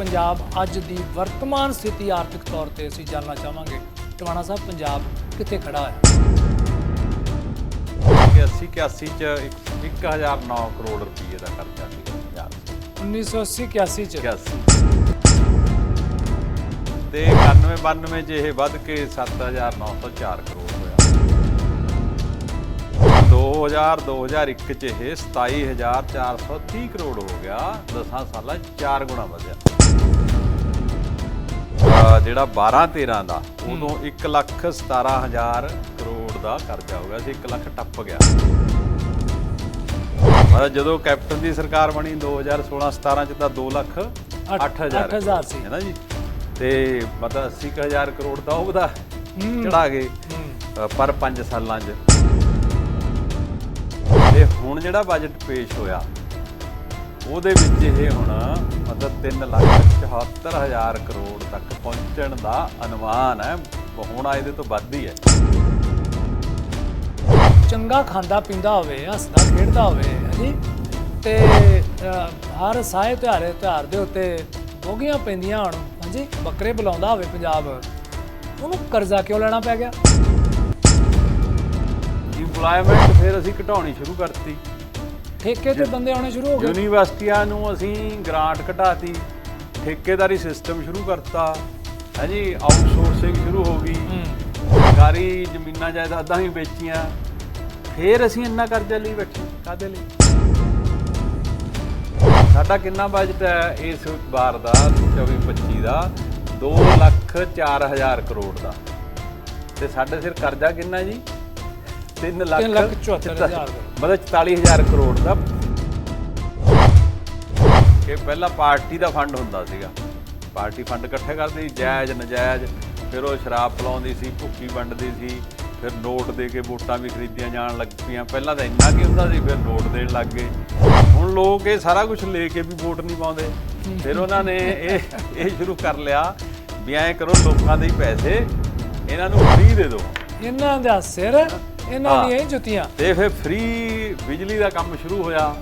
ਪੰਜਾਬ ਅੱਜ ਦੀ ਵਰਤਮਾਨ ਸਥਿਤੀ ਆਰਥਿਕ ਤੌਰ ਤੇ ਅਸੀਂ ਜਾਨਣਾ ਚਾਹਾਂਗੇ। ਟਵਾਣਾ ਸਾਹਿਬ ਪੰਜਾਬ ਕਿੱਥੇ ਖੜਾ ਹੈ? ਕਿ 80 81 ਚ 1009 ਕਰੋੜ ਰੁਪਏ ਦਾ ਖਰਚਾ ਸੀ ਪੰਜਾਬ 1980 81 ਚ? 81 ਤੇ 91 92 ਚ ਇਹ ਵੱਧ ਕੇ 7904 ਕਰੋੜ ਹੋਇਆ। 2000 2001 ਚ ਇਹ 27430 ਕਰੋੜ ਹੋ ਗਿਆ। 10 ਸਾਲਾਂ 'ਚ ਚਾਰ ਗੁਣਾ ਵਧਿਆ। ਜਿਹੜਾ 12 13 ਦਾ ਉਦੋਂ 1 ਲੱਖ 17000 ਕਰੋੜ ਦਾ ਕਰਜ਼ਾ ਹੋ ਗਿਆ ਸੀ 1 ਲੱਖ ਟੱਪ ਗਿਆ। ਮਤਲਬ ਜਦੋਂ ਕੈਪਟਨ ਦੀ ਸਰਕਾਰ ਬਣੀ 2016 17 ਚ ਤਾਂ 2 ਲੱਖ ਅੱਠ- 8000 ਅੱਠ ਹਜ਼ਾਰ ਸੀ। ਹੈ ਨਾ ਜੀ? ਤੇ ਮਤਲਬ 80000 ਕਰੋੜ ਦਾ ਉਹਦਾ ਚੜਾ ਗਏ ਪਰ 5 ਸਾਲਾਂ 'ਚ। ਤੇ ਹੁਣ ਜਿਹੜਾ ਬਜਟ ਪੇਸ਼ ਹੋਇਆ ਉਹਦੇ ਵਿੱਚ ਇਹ ਹੁਣ ਮਤਲਬ 3 ਲੱਖ 74000 ਕਰੋੜ ਤੱਕ ਪਹੁੰਚਣ ਦਾ ਅਨੁਮਾਨ ਹੈ। ਹੁਣ ਇਹਦੇ ਤੋਂ ਵੱਧ ਹੀ ਹੈ। ਚੰਗਾ ਖਾਂਦਾ ਪੀਂਦਾ ਹੋਵੇ ਹੱਸਦਾ ਖੇਡਦਾ ਹੋਵੇ ਹਾਂਜੀ ਤੇ ਹਰ ਸਾਏ ਤਿਉਹਾਰੇ ਤਿਉਹਾਰ ਦੇ ਉੱਤੇ ਬੋਗੀਆਂ ਪੈਂਦੀਆਂ ਹੁਣ ਹਾਂਜੀ ਬੱਕਰੇ ਬੁਲਾਉਂਦਾ ਹੋਵੇ ਪੰਜਾਬ। ਉਹਨੂੰ ਕਰਜ਼ਾ ਕਿਉਂ ਲੈਣਾ ਪੈ ਗਿਆ? ਇੰਪਲੋਇਮੈਂਟ ਫਿਰ ਅਸੀਂ ਘਟਾਉਣੀ ਸ਼ੁਰੂ ਕਰਤੀ। ਠੇਕੇ ਤੇ ਬੰਦੇ ਆਉਣੇ ਸ਼ੁਰੂ ਹੋ ਗਏ। ਯੂਨੀਵਰਸਿਟੀਆਂ ਨੂੰ ਅਸੀਂ ਗ੍ਰਾਂਟ ਘਟਾਤੀ ਠੇਕੇਦਾਰੀ ਸਿਸਟਮ ਸ਼ੁਰੂ ਕਰਤਾ ਹਾਂਜੀ ਆਊਟਸੋਰਸਿੰਗ ਸ਼ੁਰੂ ਹੋ ਗਈ। ਹੂੰ। ਸਰਕਾਰੀ ਜ਼ਮੀਨਾਂ ਜਾਇਦਾਦਾਂ ਵੀ ਵੇਚੀਆਂ। ਫੇਰ ਅਸੀਂ ਇੰਨਾ ਕਰਜ਼ਾ ਲਈ ਬੈਠੇ। ਕਾਦੇ ਲਈ? ਸਾਡਾ ਕਿੰਨਾ ਬਜਟ ਹੈ ਇਸ ਵਾਰ ਦਾ 24 25 ਦਾ? 2 ਲੱਖ 4000 ਕਰੋੜ ਦਾ। ਤੇ ਸਾਡੇ ਸਿਰ ਕਰਜ਼ਾ ਕਿੰਨਾ ਜੀ? 3 ਲੱਖ ਤਿੰਨ ਲੱਖ ਚੁਹੱਤਰ ਹਜ਼ਾਰ ਦਾ। ਮਤਲਬ 44000 ਕਰੋੜ ਦਾ ਕਿ ਪਹਿਲਾਂ ਪਾਰਟੀ ਦਾ ਫੰਡ ਹੁੰਦਾ ਸੀਗਾ। ਪਾਰਟੀ ਫੰਡ ਇਕੱਠੇ ਕਰਦੀ ਸੀ ਜਾਇਜ਼ ਨਜਾਇਜ਼ ਫਿਰ ਉਹ ਸ਼ਰਾਬ ਪਿਲਾਉਂਦੀ ਸੀ ਭੁੱਕੀ ਵੰਡਦੀ ਸੀ ਫਿਰ ਨੋਟ ਦੇ ਕੇ ਵੋਟਾਂ ਵੀ ਖਰੀਦੀਆਂ ਜਾਣ ਲੱਗ ਪਈਆਂ। ਪਹਿਲਾਂ ਤਾਂ ਇੰਨਾ ਕੀ ਹੁੰਦਾ ਸੀ ਫਿਰ ਨੋਟ ਦੇਣ ਲੱਗ ਗਏ। ਹੁਣ ਲੋਕ ਇਹ ਸਾਰਾ ਕੁਝ ਲੈ ਕੇ ਵੀ ਵੋਟ ਨਹੀਂ ਪਾਉਂਦੇ। ਫਿਰ ਉਹਨਾਂ ਨੇ ਇਹ ਇਹ ਸ਼ੁਰੂ ਕਰ ਲਿਆ ਵੀ ਐਂ ਕਰੋ ਲੋਕਾਂ ਦੇ ਹੀ ਪੈਸੇ ਇਹਨਾਂ ਨੂੰ ਫ੍ਰੀ ਦੇ ਦਿਓ। ਇਹਨਾਂ ਦਾ ਸਿਰ ਇਹਨਾਂ ਹਾਂ। ਦੀਆਂ ਹੀ ਜੁੱਤੀਆਂ। ਤੇ ਫਿਰ ਫ੍ਰੀ ਬਿਜਲੀ ਦਾ ਕੰਮ ਸ਼ੁਰੂ ਹੋਇਆ।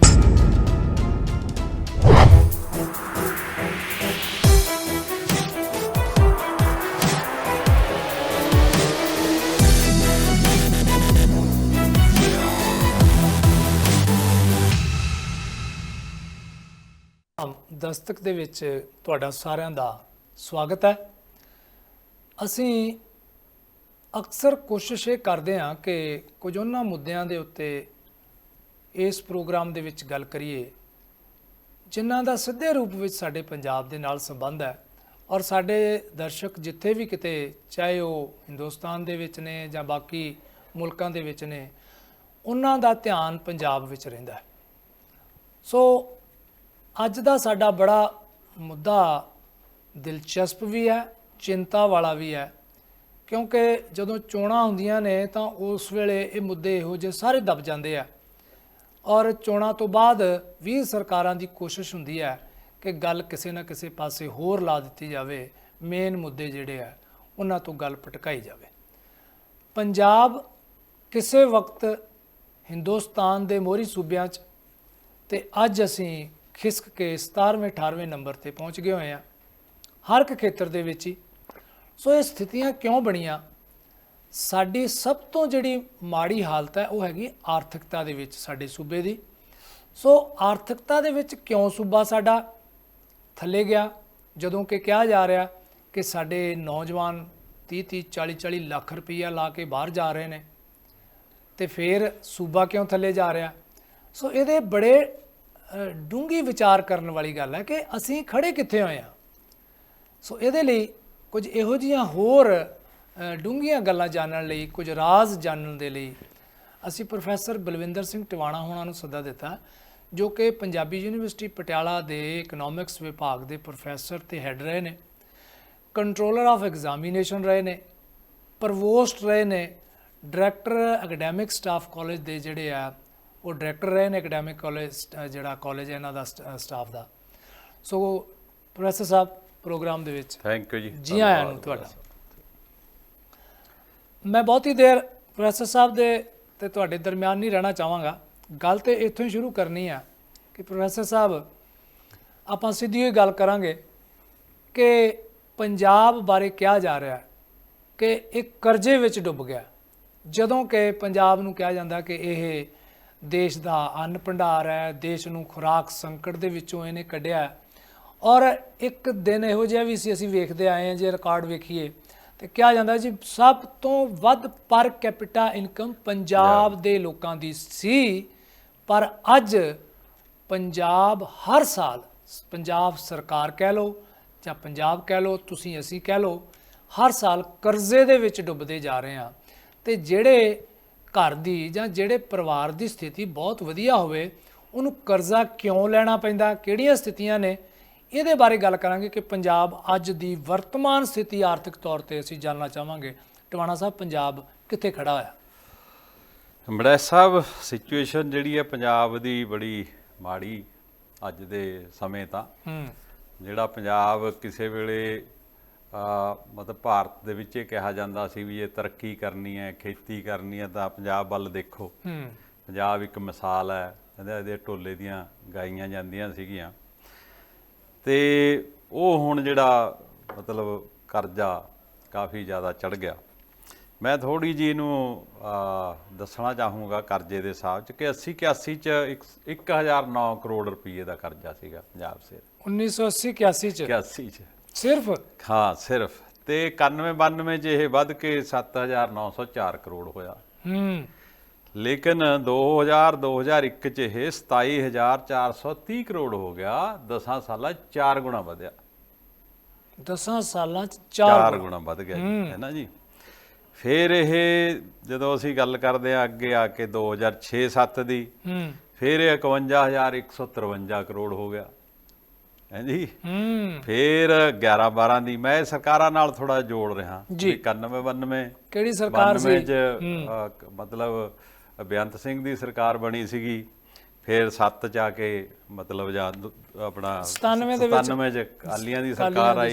ਦਸਤਕ ਦੇ ਵਿੱਚ ਤੁਹਾਡਾ ਸਾਰਿਆਂ ਦਾ ਸਵਾਗਤ ਹੈ। ਅਸੀਂ ਅਕਸਰ ਕੋਸ਼ਿਸ਼ ਇਹ ਕਰਦੇ ਹਾਂ ਕਿ ਕੁਝ ਉਹਨਾਂ ਮੁੱਦਿਆਂ ਦੇ ਉੱਤੇ ਇਸ ਪ੍ਰੋਗਰਾਮ ਦੇ ਵਿੱਚ ਗੱਲ ਕਰੀਏ, ਜਿਨ੍ਹਾਂ ਦਾ ਸਿੱਧੇ ਰੂਪ ਵਿੱਚ ਸਾਡੇ ਪੰਜਾਬ ਦੇ ਨਾਲ ਸੰਬੰਧ ਹੈ ਔਰ ਸਾਡੇ ਦਰਸ਼ਕ ਜਿੱਥੇ ਵੀ ਕਿਤੇ, ਚਾਹੇ ਉਹ ਹਿੰਦੁਸਤਾਨ ਦੇ ਵਿੱਚ ਨੇ ਜਾਂ ਬਾਕੀ ਮੁਲਕਾਂ ਦੇ ਵਿੱਚ ਨੇ, ਉਹਨਾਂ ਦਾ ਧਿਆਨ ਪੰਜਾਬ ਵਿੱਚ ਰਹਿੰਦਾ ਹੈ। ਸੋ ਅੱਜ ਦਾ ਸਾਡਾ ਬੜਾ ਮੁੱਦਾ ਦਿਲਚਸਪ ਵੀ ਹੈ, ਚਿੰਤਾ ਵਾਲਾ ਵੀ ਹੈ ਕਿਉਂਕਿ ਜਦੋਂ ਚੋਣਾਂ ਹੁੰਦੀਆਂ ਨੇ ਤਾਂ ਉਸ ਵੇਲੇ ਇਹ ਮੁੱਦੇ ਇਹੋ ਜਿਹੇ ਸਾਰੇ ਦਬ ਜਾਂਦੇ ਆ। ਔਰ ਚੋਣਾਂ ਤੋਂ ਬਾਅਦ ਵੀ ਸਰਕਾਰਾਂ ਦੀ ਕੋਸ਼ਿਸ਼ ਹੁੰਦੀ ਹੈ ਕਿ ਗੱਲ ਕਿਸੇ ਨਾ ਕਿਸੇ ਪਾਸੇ ਹੋਰ ਲਾ ਦਿੱਤੀ ਜਾਵੇ ਮੇਨ ਮੁੱਦੇ ਜਿਹੜੇ ਆ, ਉਹਨਾਂ ਤੋਂ ਗੱਲ ਪਟਕਾਈ ਜਾਵੇ। ਪੰਜਾਬ ਕਿਸੇ ਵਕਤ ਹਿੰਦੁਸਤਾਨ ਦੇ ਮੋਹਰੀ ਸੂਬਿਆਂ 'ਚ ਤੇ ਅੱਜ ਅਸੀਂ ਖਿਸਕ ਕੇ 17ਵੇਂ 18ਵੇਂ ਨੰਬਰ ਤੇ ਪਹੁੰਚ ਗਏ ਹੋਏ ਆ ਹਰ ਇੱਕ ਖੇਤਰ ਦੇ ਵਿੱਚ ਹੀ ਸੋ ਇਹ ਸਥਿਤੀਆਂ ਕਿਉਂ ਬਣੀਆਂ? ਸਾਡੀ ਸਭ ਤੋਂ ਜਿਹੜੀ ਮਾੜੀ ਹਾਲਤ ਹੈ ਉਹ ਹੈਗੀ ਆਰਥਿਕਤਾ ਦੇ ਵਿੱਚ ਸਾਡੇ ਸੂਬੇ ਦੀ। ਸੋ ਆਰਥਿਕਤਾ ਦੇ ਵਿੱਚ ਕਿਉਂ ਸੂਬਾ ਸਾਡਾ ਥੱਲੇ ਗਿਆ? ਜਦੋਂ ਕਿ ਕਿਹਾ ਜਾ ਰਿਹਾ ਕਿ ਸਾਡੇ ਨੌਜਵਾਨ 30 30 40 40 ਲੱਖ ਰੁਪਈਆ ਲਾ ਕੇ ਬਾਹਰ ਜਾ ਰਹੇ ਨੇ ਤੇ ਫਿਰ ਸੂਬਾ ਕਿਉਂ ਥੱਲੇ ਜਾ ਰਿਹਾ? ਸੋ ਇਹਦੇ ਬੜੇ ਅ, ਡੂੰਘੀ ਵਿਚਾਰ ਕਰਨ ਵਾਲੀ ਗੱਲ ਹੈ ਕਿ ਅਸੀਂ ਖੜੇ ਕਿੱਥੇ ਹੋਏ ਆ ਸੋ ਇਹਦੇ ਲਈ ਕੁਝ ਇਹੋ ਜੀਆਂ ਹੋਰ ਡੂੰਘੀਆਂ ਗੱਲਾਂ ਜਾਣਨ ਲਈ, ਕੁਝ ਰਾਜ਼ ਜਾਣਨ ਦੇ ਲਈ ਅਸੀਂ ਪ੍ਰੋਫੈਸਰ ਬਲਵਿੰਦਰ ਸਿੰਘ ਟਿਵਾਣਾ ਹੋਣਾ ਨੂੰ ਸੱਦਾ ਦਿੱਤਾ, ਜੋ ਕਿ ਪੰਜਾਬੀ ਯੂਨੀਵਰਸਿਟੀ ਪਟਿਆਲਾ ਦੇ ਇਕਨੋਮਿਕਸ ਵਿਭਾਗ ਦੇ ਪ੍ਰੋਫੈਸਰ ਤੇ ਹੈੱਡ ਰਹੇ ਨੇ ਕੰਟਰੋਲਰ ਆਫ ਐਗਜ਼ਾਮੀਨੇਸ਼ਨ ਰਹੇ ਨੇ ਪ੍ਰਵੋਸਟ ਰਹੇ ਨੇ ਡਾਇਰੈਕਟਰ ਅਕੈਡੈਮਿਕ ਸਟਾਫ ਕਾਲਜ ਦੇ ਜਿਹੜੇ ਆ, ਉਹ ਡਾਇਰੈਕਟਰ ਰਹੇ ਨੇ ਐਕੈਡੈਮਿਕ ਕਾਲਜ ਜਿਹੜਾ ਕਾਲਜ ਹੈ ਇਹਨਾਂ ਦਾ ਸਟਾਫ ਦਾ। ਸੋ ਪ੍ਰੋਫੈਸਰ ਸਾਹਿਬ ਪ੍ਰੋਗਰਾਮ ਦੇ ਵਿੱਚ। ਥੈਂਕ ਯੂ ਜੀ। ਜੀ ਆਇਆਂ ਨੂੰ ਤੁਹਾਡਾ। ਮੈਂ ਬਹੁਤੀ ਦੇਰ ਪ੍ਰੋਫੈਸਰ ਸਾਹਿਬ ਦੇ ਤੇ ਤੁਹਾਡੇ ਦਰਮਿਆਨ ਨਹੀਂ ਰਹਿਣਾ ਚਾਹਾਂਗਾ। ਗੱਲ ਤੇ ਇੱਥੋਂ ਹੀ ਸ਼ੁਰੂ ਕਰਨੀ ਆ ਕਿ ਪ੍ਰੋਫੈਸਰ ਸਾਹਿਬ ਆਪਾਂ ਸਿੱਧੀ ਹੀ ਗੱਲ ਕਰਾਂਗੇ ਕਿ ਪੰਜਾਬ ਬਾਰੇ ਕਿਹਾ ਜਾ ਰਿਹਾ ਕਿ ਇਹ ਕਰਜ਼ੇ ਵਿੱਚ ਡੁੱਬ ਗਿਆ। ਜਦੋਂ ਕਿ ਪੰਜਾਬ ਨੂੰ ਕਿਹਾ ਜਾਂਦਾ ਕਿ ਇਹ ਦੇਸ਼ ਦਾ ਅੰਨ ਭੰਡਾਰ ਹੈ ਦੇਸ਼ ਨੂੰ ਖੁਰਾਕ ਸੰਕਟ ਦੇ ਵਿੱਚੋਂ ਇਹਨੇ ਕੱਢਿਆ। ਔਰ ਇੱਕ ਦਿਨ ਇਹੋ ਜਿਹਾ ਵੀ ਸੀ ਅਸੀਂ ਵੇਖਦੇ ਆਏ ਹਾਂ ਜੇ ਰਿਕਾਰਡ ਵੇਖੀਏ ਤੇ ਕਿਹਾ ਜਾਂਦਾ ਜੀ ਸਭ ਤੋਂ ਵੱਧ ਪਰ ਕੈਪੀਟਾ ਇਨਕਮ ਪੰਜਾਬ ਦੇ ਲੋਕਾਂ ਦੀ ਸੀ ਪਰ ਅੱਜ ਪੰਜਾਬ ਹਰ ਸਾਲ ਪੰਜਾਬ ਸਰਕਾਰ ਕਹਿ ਲਓ ਜਾਂ ਪੰਜਾਬ ਕਹਿ ਲਓ ਤੁਸੀਂ ਅਸੀਂ ਕਹਿ ਲਓ ਹਰ ਸਾਲ ਕਰਜ਼ੇ ਦੇ ਵਿੱਚ ਡੁੱਬਦੇ ਜਾ ਰਹੇ ਹਾਂ। ਤੇ ਜਿਹੜੇ ਘਰ ਦੀ ਜਾਂ ਜਿਹੜੇ ਪਰਿਵਾਰ ਦੀ ਸਥਿਤੀ ਬਹੁਤ ਵਧੀਆ ਹੋਵੇ ਉਹਨੂੰ ਕਰਜ਼ਾ ਕਿਉਂ ਲੈਣਾ ਪੈਂਦਾ ਕਿਹੜੀਆਂ ਸਥਿਤੀਆਂ ਨੇ? ਇਹਦੇ ਬਾਰੇ ਗੱਲ ਕਰਾਂਗੇ ਕਿ ਪੰਜਾਬ ਅੱਜ ਦੀ ਵਰਤਮਾਨ ਸਥਿਤੀ ਆਰਥਿਕ ਤੌਰ ਤੇ ਅਸੀਂ ਜਾਣਨਾ ਚਾਹਾਂਗੇ। ਟਵਾਣਾ ਸਾਹਿਬ ਪੰਜਾਬ ਕਿੱਥੇ ਖੜਾ ਹੋਇਆ? ਮੜਾ ਸਾਹਿਬ ਸਿਚੁਏਸ਼ਨ ਜਿਹੜੀ ਹੈ ਪੰਜਾਬ ਦੀ ਬੜੀ ਮਾੜੀ ਅੱਜ ਦੇ ਸਮੇਂ ਤਾਂ। ਹੂੰ। ਜਿਹੜਾ ਪੰਜਾਬ ਕਿਸੇ ਵੇਲੇ ਆ ਮਤਲਬ ਭਾਰਤ ਦੇ ਵਿੱਚ ਇਹ ਕਿਹਾ ਜਾਂਦਾ ਸੀ ਵੀ ਇਹ ਤਰੱਕੀ ਕਰਨੀ ਹੈ ਖੇਤੀ ਕਰਨੀ ਹੈ ਤਾਂ ਪੰਜਾਬ ਵੱਲ ਦੇਖੋ। ਹੂੰ। ਪੰਜਾਬ ਇੱਕ ਮਿਸਾਲ ਹੈ। ਇਹਦੇ ਇਹਦੇ ਢੋਲੇ ਦੀਆਂ ਗਾਈਆਂ ਜਾਂਦੀਆਂ ਸੀਗੀਆਂ। ਤੇ ਉਹ ਹੁਣ ਜਿਹੜਾ ਮਤਲਬ ਕਰਜ਼ਾ ਕਾਫੀ ਜ਼ਿਆਦਾ ਚੜ ਗਿਆ। ਮੈਂ ਥੋੜੀ ਜੀ ਇਹਨੂੰ ਦੱਸਣਾ ਚਾਹੂੰਗਾ ਕਰਜ਼ੇ ਦੇ ਹਿਸਾਬ ਚ ਕਿ 80 81 ਚ ਇੱਕ- 1009 ਕਰੋੜ ਰੁਪਏ ਦਾ ਕਰਜ਼ਾ ਸੀਗਾ ਪੰਜਾਬ ਸੇ 1980 81 ਚ? 81 ਚ। ਸਿਰਫ? ਹਾਂ ਸਿਰਫ। ਤੇ 91 92 ਚ ਇਹ ਵੱਧ ਕੇ 7904 ਕਰੋੜ ਹੋਇਆ। ਹੂੰ। ਲੇਕਿਨ 2000 2001 ਚ ਇਹ 27430 ਕਰੋੜ ਹੋ ਗਿਆ। 10 ਸਾਲਾਂ 'ਚ ਚਾਰ ਗੁਣਾ ਵਧਿਆ। 10 ਸਾਲਾਂ ਚ ਚਾਰ ਗੁਣਾ। ਵੱਧ ਗਿਆ ਹੈ। ਨਾ ਜੀ? ਫਿਰ ਇਹ ਜਦੋਂ ਅਸੀਂ ਗੱਲ ਕਰਦੇ ਆ ਅੱਗੇ ਆ ਕੇ 2006-7 ਦੀ ਹੂੰ। ਫਿਰ ਇਹ 51153 ਕਰੋੜ ਹੋ ਗਿਆ। ਹੈ ਜੀ ਹੂੰ। ਫਿਰ 11 12 ਦੀ ਮੈਂ ਸਰਕਾਰਾਂ ਨਾਲ ਥੋੜਾ ਜੋੜ ਰਿਹਾ। ਜੀ। 91 92 ਕਿਹੜੀ ਸਰਕਾਰ ਸੀ? 92 ਚ ਅ, ਕ- ਮਤਲਬ ਬੇਅੰਤ ਸਿੰਘ ਦੀ ਸਰਕਾਰ ਬਣੀ ਸੀਗੀ। ਫਿਰ 7 ਚ ਆ ਕੇ ਮਤਲਬ ਜਾਂ ਆਪਣਾ 97 ਦੇ ਵਿੱਚ 97 ਚ ਅਕਾਲੀਆਂ ਦੀ ਸਰਕਾਰ ਆਈ।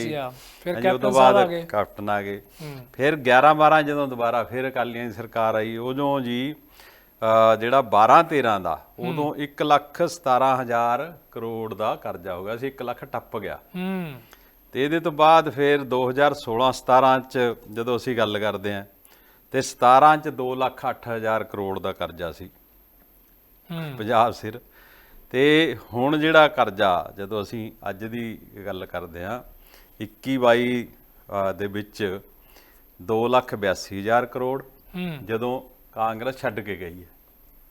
ਫਿਰ ਹਾਂਜੀ, ਕੈਪਟਨ ਸਾਹਿਬ ਆ ਗਏ। ਕੈਪਟਨ ਆ ਗਏ। ਫਿਰ 11 12 ਜਦੋਂ ਦੁਬਾਰਾ ਫਿਰ ਅਕਾਲੀਆਂ ਦੀ ਸਰਕਾਰ ਆਈ ਉਦੋਂ ਜੀ ਜਿਹੜਾ 12 13 ਦਾ ਉਦੋਂ 1 ਲੱਖ 17 ਹਜ਼ਾਰ ਕਰੋੜ ਦਾ ਕਰਜ਼ਾ ਹੋ ਗਿਆ ਸੀ 1 ਲੱਖ ਟੱਪ ਗਿਆ। ਹੂੰ। ਤੇ ਇਹਦੇ ਤੋਂ ਬਾਅਦ ਫਿਰ 2016 17 ਚ ਜਦੋਂ ਅਸੀਂ ਗੱਲ ਕਰਦੇ ਆਂ ਤੇ 17 ਚ 2 ਲੱਖ 8 ਹਜ਼ਾਰ ਕਰੋੜ ਦਾ ਕਰਜ਼ਾ ਸੀ। ਹੂੰ। ਪੰਜਾਬ ਸਿਰ। ਤੇ ਹੁਣ ਜਿਹੜਾ ਕਰਜ਼ਾ ਜਦੋਂ ਅਸੀਂ ਅੱਜ ਦੀ ਗੱਲ ਕਰਦੇ ਆਂ 21 22 ਅ, ਦੇ ਵਿੱਚ 2 ਲੱਖ 82 ਹਜ਼ਾਰ ਕਰੋੜ ਹੂੰ। ਜਦੋਂ ਕਾਂਗਰਸ ਛੱਡ ਕੇ ਗਈ ਹੈ।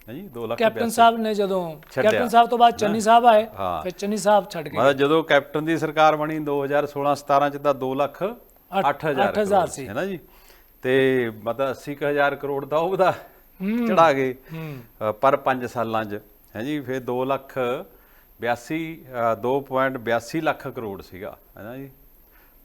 ਹਾਂਜੀ 2 ਲੱਖ ਕੈਪਟਨ ਸਾਹਿਬ ਨੇ ਜਦੋਂ। ਕੈਪਟਨ ਸਾਹਿਬ ਤੋਂ ਬਾਅਦ ਚੰਨੀ ਸਾਹਿਬ ਆਏ। ਫਿਰ ਚੰਨੀ ਸਾਹਿਬ ਛੱਡ ਗਏ। ਮਤਲਬ ਜਦੋਂ ਕੈਪਟਨ ਦੀ ਸਰਕਾਰ ਬਣੀ 2016 17 ਚ ਤਾਂ 2 ਲੱਖ ਅੱਠ- 8000 ਅੱਠ ਹਜ਼ਾਰ ਸੀ। ਹੈ ਨਾ ਜੀ? ਤੇ ਮਤਲਬ 80000 ਕਰੋੜ ਦਾ ਉਹਦਾ ਚੜਾ ਗਏ ਪਰ 5 ਸਾਲਾਂ ਚ ਹੈ ਜੀ? ਫਿਰ 2 ਲੱਖ 82 ਅ, 2.82 ਲੱਖ ਕਰੋੜ ਸੀਗਾ ਹੈ ਨਾ ਜੀ?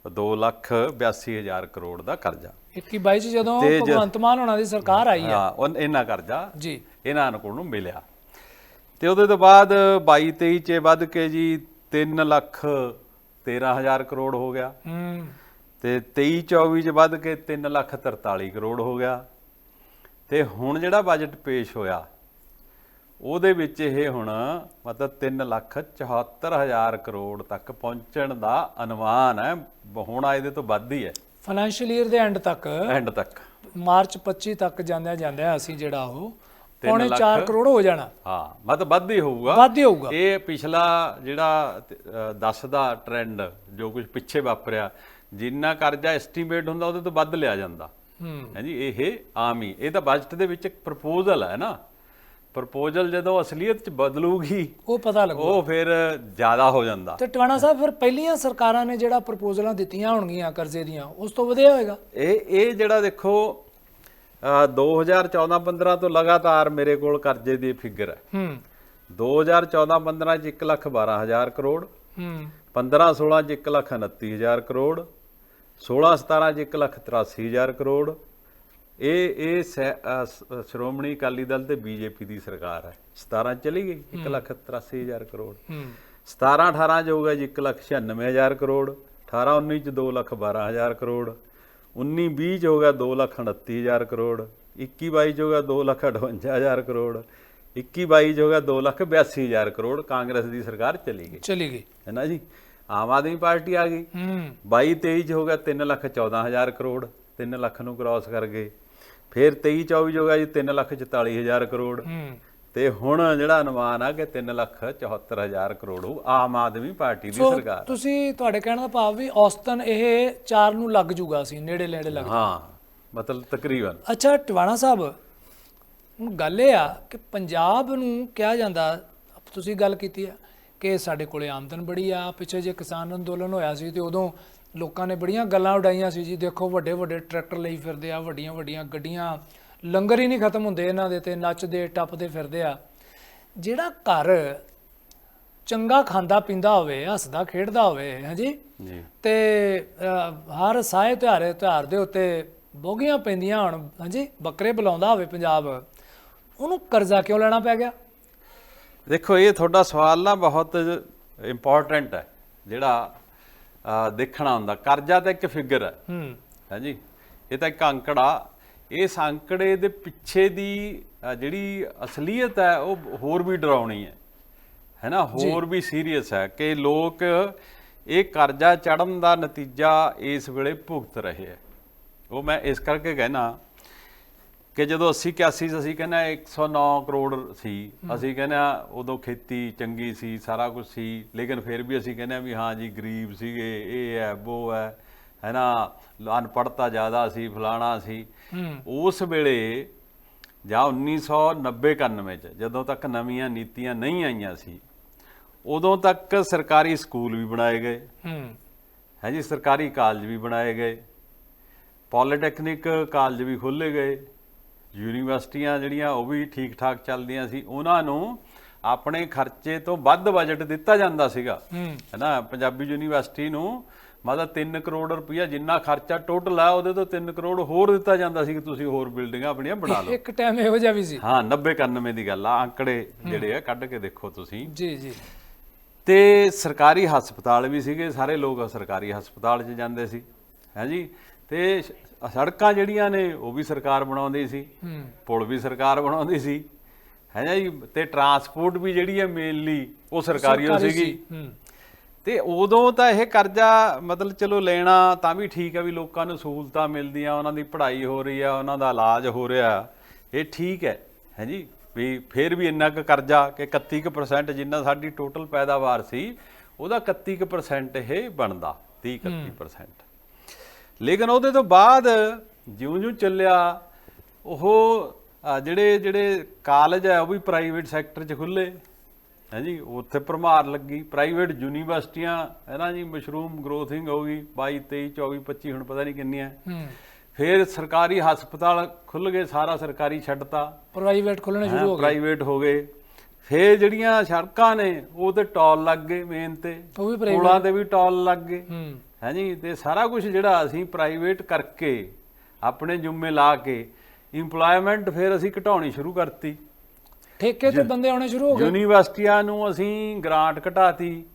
2 ਲੱਖ 82 ਹਜ਼ਾਰ ਕਰੋੜ ਦਾ ਕਰਜ਼ਾ। 21 22 ਚ ਜਦੋਂ ਭਗਵੰਤ ਮਾਨ ਹੋਣਾ ਦੀ ਸਰਕਾਰ ਆਈ ਹੈ ਹਾਂ ਉਹ ਇੰਨਾ ਕਰਜ਼ਾ ਜੀ। ਇਹਨਾਂ ਅਨੁਕੂਲ ਨੂੰ ਮਿਲਿਆ। ਤੇ ਉਹਦੇ ਤੋਂ ਬਾਅਦ 22 23 ਚ ਵੱਧ ਕੇ ਜੀ 3 ਲੱਖ 13 ਹਜ਼ਾਰ ਕਰੋੜ ਹੋ ਗਿਆ। ਹੂੰ। ਤੇ 23 24 ਚ ਵੱਧ ਕੇ 3 ਲੱਖ 43 ਕਰੋੜ ਹੋ ਗਿਆ। ਤੇ ਹੁਣ ਜਿਹੜਾ ਬਜਟ ਪੇਸ਼ ਹੋਇਆ ਉਹਦੇ ਵਿੱਚ ਇਹ ਹੁਣ ਮਤਲਬ 3 ਲੱਖ 74 ਹਜ਼ਾਰ ਕਰੋੜ ਤੱਕ ਪਹੁੰਚਣ ਦਾ ਅਨੁਮਾਨ ਹੈ। ਹੁਣ ਇਹਦੇ ਤੋਂ ਵੱਧ ਹੀ ਹੈ। ਫਾਈਨੈਂਸ਼ੀਅਲ ਈਅਰ ਦੇ ਐਂਡ ਤੱਕ ਐਂਡ ਤੱਕ। ਮਾਰਚ 25 ਤੱਕ ਜਾਂਦਿਆਂ ਜਾਂਦਿਆਂ ਅਸੀਂ ਜਿਹੜਾ ਉਹ ਪੌਣੇ ਲੱਖ 4 ਕਰੋੜ ਹੋ ਜਾਣਾ। ਹਾਂ ਮਤਲਬ ਵੱਧ ਹੀ ਹੋਊਗਾ। ਵੱਧ ਹੀ ਹੋਊਗਾ। ਇਹ ਪਿਛਲਾ ਜਿਹੜਾ ਅ, ਦੱਸਦਾ ਟ੍ਰੈਂਡ ਜੋ ਕੁਝ ਪਿੱਛੇ ਵਾਪਰਿਆ ਜਿੰਨਾ ਕਰਜ਼ਾ ਐਸਟੀਮੇਟ ਹੁੰਦਾ ਉਹਦੇ ਤੋਂ ਵੱਧ ਲਿਆ ਜਾਂਦਾ। ਹੈ। ਜੀ ਇਹ ਆਮ ਹੀ। ਇਹ ਤਾਂ ਬਜਟ ਦੇ ਵਿੱਚ ਇੱਕ ਪ੍ਰਪੋਜ਼ਲ ਹੈ ਨਾ। ਪ੍ਰਪੋਜ਼ਲ ਜਦੋਂ ਅਸਲੀਅਤ ਚ ਬਦਲੂਗੀ ਉਹ ਪਤਾ ਲੱਗੂ ਉਹ ਫਿਰ ਜ਼ਿਆਦਾ ਹੋ ਜਾਂਦਾ। ਤੇ ਟਵਾਣਾ ਸਾਹਿਬ ਫਿਰ ਪਹਿਲੀਆਂ ਸਰਕਾਰਾਂ ਨੇ ਜਿਹੜਾ ਪ੍ਰਪੋਜ਼ਲਾਂ ਦਿੱਤੀਆਂ ਹੋਣਗੀਆਂ ਕਰਜ਼ੇ ਦੀਆਂ ਉਸ ਤੋਂ ਵਧਿਆ ਹੋਏਗਾ? ਇਹ ਇਹ ਜਿਹੜਾ ਦੇਖੋ ਅ, 2014-15 ਤੋਂ ਲਗਾਤਾਰ ਮੇਰੇ ਕੋਲ ਕਰਜ਼ੇ ਦੀ ਫਿਗਰ ਹੈ। ਹੂੰ। 2014-15 ਚ 1 ਲੱਖ 12 ਹਜ਼ਾਰ ਕਰੋੜ ਹੂੰ। 15-16 ਚ 1 ਲੱਖ 29 ਹਜ਼ਾਰ ਕਰੋੜ 16-17 ਚ 1 ਲੱਖ 83 ਹਜ਼ਾਰ ਕਰੋੜ ਇਹ ਇਹ ਸ਼੍ਰੋਮਣੀ ਅਕਾਲੀ ਦਲ ਤੇ ਬੀਜੇਪੀ ਦੀ ਸਰਕਾਰ ਹੈ। 17 ਚ ਚਲੀ ਗਈ 1 ਲੱਖ 83 ਹਜ਼ਾਰ ਕਰੋੜ। ਹੂੰ। 17-18 ਚ ਹੋਊਗਾ ਜੀ 1 ਲੱਖ 96 ਹਜ਼ਾਰ ਕਰੋੜ। 18-19 ਚ 2 ਲੱਖ 12 ਹਜ਼ਾਰ ਕਰੋੜ। 19-20 ਚ ਹੋਗਾ 2 ਲੱਖ 29 ਹਜ਼ਾਰ ਕਰੋੜ। 21-22 ਚ ਹੋਗਾ 2 ਲੱਖ 58 ਹਜ਼ਾਰ ਕਰੋੜ। 21-22 ਚ ਹੋਗਾ 2 ਲੱਖ 82 ਹਜ਼ਾਰ ਕਰੋੜ। ਕਾਂਗਰਸ ਦੀ ਸਰਕਾਰ ਚਲੀ ਗਈ। ਚਲੀ ਗਈ। ਹੈ ਨਾ ਜੀ? ਆਮ ਆਦਮੀ ਪਾਰਟੀ ਆ ਗਈ। ਹੂੰ। 22 23 ਚ ਹੋ ਗਿਆ 3 ਲੱਖ 14 ਹਜ਼ਾਰ ਕਰੋੜ। 3 ਲੱਖ ਨੂੰ ਕ੍ਰਾਸ ਕਰ ਗਏ। ਫਿਰ 23 24 ਚ ਹੋ ਗਿਆ ਜੀ 3 ਲੱਖ 44 ਹਜ਼ਾਰ ਕਰੋੜ। ਹੂੰ। ਤੇ ਹੁਣ ਜਿਹੜਾ ਅਨੁਮਾਨ ਆ ਕਿ 3 ਲੱਖ 74 ਹਜ਼ਾਰ ਕਰੋੜ ਹੋ ਆਮ ਆਦਮੀ ਪਾਰਟੀ ਦੀ ਸਰਕਾਰ। ਤੁਸੀਂ ਤੁਹਾਡੇ ਕਹਿਣ ਦਾ ਭਾਵ ਵੀ ਔਸਤਨ ਇਹ 4 ਨੂੰ ਲੱਗ ਜੂਗਾ ਸੀ ਨੇੜੇ ਨੇੜੇ ਲੱਗ ਹਾਂ ਮਤਲਬ ਤਕਰੀਬਨ। ਅੱਛਾ ਟਿਵਾਣਾ ਸਾਹਿਬ ਹੁਣ ਗੱਲ ਇਹ ਆ ਕਿ ਪੰਜਾਬ ਨੂੰ ਕਿਹਾ ਜਾਂਦਾ ਤੁਸੀਂ ਗੱਲ ਕੀਤੀ ਆ ਕਿ ਸਾਡੇ ਕੋਲੇ ਆਮਦਨ ਬੜੀ ਆ ਪਿੱਛੇ ਜੇ ਕਿਸਾਨ ਅੰਦੋਲਨ ਹੋਇਆ ਸੀ ਤੇ ਉਦੋਂ ਲੋਕਾਂ ਨੇ ਬੜੀਆਂ ਗੱਲਾਂ ਉਡਾਈਆਂ ਸੀ ਜੀ। ਦੇਖੋ ਵੱਡੇ ਵੱਡੇ ਟਰੈਕਟਰ ਲਈ ਫਿਰਦੇ ਆ ਵੱਡੀਆਂ ਵੱਡੀਆਂ ਗੱਡੀਆਂ। ਲੰਗਰ ਹੀ ਨਹੀਂ ਖਤਮ ਹੁੰਦੇ ਇਹਨਾਂ ਦੇ ਤੇ ਨੱਚਦੇ ਟੱਪਦੇ ਫਿਰਦੇ ਆ। ਜਿਹੜਾ ਘਰ ਚੰਗਾ ਖਾਂਦਾ ਪੀਂਦਾ ਹੋਵੇ ਹੱਸਦਾ ਖੇਡਦਾ ਹੋਵੇ ਹਾਂਜੀ ਜੀ? ਤੇ ਹਰ ਸਾਏ ਤਿਉਹਾਰੇ ਤਿਉਹਾਰ ਦੇ ਉੱਤੇ ਬੋਗੀਆਂ ਪੈਂਦੀਆਂ ਹੁਣ ਹਾਂਜੀ ਬੱਕਰੇ ਬੁਲਾਉਂਦਾ ਹੋਵੇ ਪੰਜਾਬ ਉਹਨੂੰ ਕਰਜ਼ਾ ਕਿਉਂ ਲੈਣਾ ਪੈ ਗਿਆ? ਦੇਖੋ ਇਹ ਤੁਹਾਡਾ ਸਵਾਲ ਨਾ ਬਹੁਤ ਇੰਪੋਰਟੈਂਟ ਹੈ। ਜਿਹੜਾ ਦੇਖਣਾ ਹੁੰਦਾ। ਕਰਜ਼ਾ ਤਾਂ ਇੱਕ ਫਿਗਰ ਹੈ। ਹੂੰ। ਹਾਂਜੀ? ਇਹ ਤਾਂ ਇੱਕ ਅੰਕੜਾ। ਇਸ ਅੰਕੜੇ ਦੇ ਪਿੱਛੇ ਦੀ ਜਿਹੜੀ ਅਸਲੀਅਤ ਹੈ ਉਹ ਹੋਰ ਵੀ ਡਰਾਉਣੀ ਹੈ। ਹੈ ਨਾ ਹੋਰ ਵੀ ਸੀਰੀਅਸ ਹੈ ਕਿ ਲੋਕ ਇਹ ਕਰਜ਼ਾ ਚੜਨ ਦਾ ਨਤੀਜਾ ਇਸ ਵੇਲੇ ਭੁਗਤ ਰਹੇ ਹੈ। ਉਹ ਮੈਂ ਇਸ ਕਰਕੇ ਕਹਿਣਾ ਕਿ ਜਦੋਂ 80 81 'ਚ ਅਸੀਂ ਕਹਿੰਦਾ 109 ਕਰੋੜ ਸੀ। ਅਸੀਂ ਕਹਿੰਦਾ ਉਦੋਂ ਖੇਤੀ ਚੰਗੀ ਸੀ ਸਾਰਾ ਕੁਝ ਸੀ। ਲੇਕਿਨ ਫਿਰ ਵੀ ਅਸੀਂ ਕਹਿੰਦੇ ਵੀ ਹਾਂ ਜੀ ਗਰੀਬ ਸੀਗੇ ਇਹ ਹੈ ਉਹ ਹੈ ਹੈ ਨਾ ਅਨਪੜਤਾ ਜ਼ਿਆਦਾ ਸੀ ਫਲਾਣਾ ਸੀ। ਉਸ ਵੇਲੇ ਜਾਂ 1990 91 ਚ ਜਦੋਂ ਤੱਕ ਨਵੀਆਂ ਨੀਤੀਆਂ ਨਹੀਂ ਆਈਆਂ ਸੀ ਉਦੋਂ ਤੱਕ ਸਰਕਾਰੀ ਸਕੂਲ ਵੀ ਬਣਾਏ ਗਏ। ਹੂੰ। ਹੈ ਜੀ ਸਰਕਾਰੀ ਕਾਲਜ ਵੀ ਬਣਾਏ ਗਏ। ਪੋਲੀਟੈਕਨਿਕ ਕਾਲਜ ਵੀ ਖੋਲ੍ਹੇ ਗਏ। ਯੂਨੀਵਰਸਿਟੀਆਂ ਜਿਹੜੀਆਂ ਉਹ ਵੀ ਠੀਕ ਠਾਕ ਚੱਲਦੀਆਂ ਸੀ ਉਹਨਾਂ ਨੂੰ ਆਪਣੇ ਖਰਚੇ ਤੋਂ ਵੱਧ ਬਜਟ ਦਿੱਤਾ ਜਾਂਦਾ ਸੀਗਾ। ਹੂੰ। ਹੈ ਨਾ ਪੰਜਾਬੀ ਯੂਨੀਵਰਸਿਟੀ ਨੂੰ ਮਤਲਬ 3 ਕਰੋੜ ਰੁਪਇਆ ਜਿੰਨਾ ਖਰਚਾ ਟੋਟਲ ਆ ਉਹਦੇ ਤੋਂ 3 ਕਰੋੜ ਹੋਰ ਦਿੱਤਾ ਜਾਂਦਾ ਸੀ ਕਿ ਤੁਸੀਂ ਹੋਰ ਬਿਲਡਿੰਗਾਂ ਆਪਣੀਆਂ ਬਣਾ ਲਓ। ਇੱਕ ਟਾਈਮ ਇਹੋ ਜਿਹਾ ਵੀ ਸੀ। ਹਾਂ 90 91 ਦੀ ਗੱਲ ਆ ਅੰਕੜੇ ਜਿਹੜੇ ਆ ਕੱਢ ਕੇ ਦੇਖੋ ਤੁਸੀਂ। ਜੀ ਜੀ। ਤੇ ਸਰਕਾਰੀ ਹਸਪਤਾਲ ਵੀ ਸੀਗੇ ਸਾਰੇ ਲੋਕ ਸਰਕਾਰੀ ਹਸਪਤਾਲ 'ਚ ਜਾਂਦੇ ਸੀ ਹੈ ਜੀ? ਤੇ ਸੜਕਾਂ ਜਿਹੜੀਆਂ ਨੇ ਉਹ ਵੀ ਸਰਕਾਰ ਬਣਾਉਂਦੀ ਸੀ। ਹੂੰ। ਪੁਲ ਵੀ ਸਰਕਾਰ ਬਣਾਉਂਦੀ ਸੀ। ਹੈ ਨਾ ਜੀ? ਤੇ ਟਰਾਂਸਪੋਰਟ ਵੀ ਜਿਹੜੀ ਹੈ ਮੇਨਲੀ ਉਹ ਸਰਕਾਰੀ ਸਰਕਾਰੀ ਸੀਗੀ। ਹੂੰ। ਤੇ ਉਦੋਂ ਤਾਂ ਇਹ ਕਰਜ਼ਾ ਮਤਲਬ ਚਲੋ ਲੈਣਾ ਤਾਂ ਵੀ ਠੀਕ ਹੈ ਵੀ ਲੋਕਾਂ ਨੂੰ ਸਹੂਲਤਾਂ ਮਿਲਦੀਆਂ ਉਹਨਾਂ ਦੀ ਪੜ੍ਹਾਈ ਹੋ ਰਹੀ ਆ ਉਹਨਾਂ ਦਾ ਇਲਾਜ ਹੋ ਰਿਹਾ। ਇਹ ਠੀਕ ਹੈ ਹੈ ਜੀ? ਵੀ ਫਿਰ ਵੀ ਇੰਨਾ ਕੁ ਕਰਜ਼ਾ ਕਿ 31% ਜਿੰਨਾ ਸਾਡੀ ਟੋਟਲ ਪੈਦਾਵਾਰ ਸੀ ਉਹਦਾ 31% ਇਹ ਬਣਦਾ 30 31% ਲੇਕਿਨ ਉਹਦੇ ਤੋਂ ਬਾਅਦ ਜਿਉਂ-ਜਿਉਂ ਚੱਲਿਆ ਉਹ ਜਿਹੜੇ ਜਿਹੜੇ ਕਾਲਜ ਹੈ ਉਹ ਵੀ ਪ੍ਰਾਈਵੇਟ ਸੈਕਟਰ 'ਚ ਖੁੱਲੇ ਹੈ ਜੀ ਉੱਥੇ ਭਰਮਾਰ ਲੱਗੀ। ਪ੍ਰਾਈਵੇਟ ਯੂਨੀਵਰਸਿਟੀਆਂ ਹੈ ਨਾ ਜੀ ਮਸ਼ਰੂਮ ਗਰੋਥਿੰਗ ਹੋ ਗਈ 22 23 24 25 ਹੁਣ ਪਤਾ ਨਹੀਂ ਕਿੰਨੀਆਂ। ਫਿਰ ਸਰਕਾਰੀ ਹਸਪਤਾਲ ਖੁੱਲ ਗਏ ਸਾਰਾ ਸਰਕਾਰੀ ਛੱਡਤਾ। ਪ੍ਰਾਈਵੇਟ ਖੁੱਲਣੇ ਸ਼ੁਰੂ ਹੋ ਗਏ। ਪ੍ਰਾਈਵੇਟ ਹੋ ਗਏ। ਫਿਰ ਜਿਹੜੀਆਂ ਸੜਕਾਂ ਨੇ ਉਹ ਤੇ ਟੋਲ ਲੱਗ ਗਏ ਮੇਨ ਤੇ। ਉਹ ਵੀ ਪ੍ਰਾਈਵੇਟ ਪੁਲਾਂ ਤੇ ਵੀ ਟੋਲ ਲੱਗ ਗਏ। ਹੂੰ। ਹਾਂਜੀ ਤੇ ਸਾਰਾ ਕੁਝ ਜਿਹੜਾ ਅਸੀਂ ਪ੍ਰਾਈਵੇਟ ਕਰਕੇ ਆਪਣੇ ਜੁੰਮੇ ਲਾ ਕੇ ਇੰਪਲੋਇਮੈਂਟ ਫਿਰ ਅਸੀਂ ਘਟਾਉਣੀ ਸ਼ੁਰੂ ਕਰਤੀ। ਠੇਕੇ ਤੇ ਬੰਦੇ ਆਉਣੇ ਸ਼ੁਰੂ ਹੋ ਗਏ। ਯੂਨੀਵਰਸਿਟੀਆਂ ਨੂੰ ਅਸੀਂ ਗ੍ਰਾਂਟ ਘਟਾਤੀ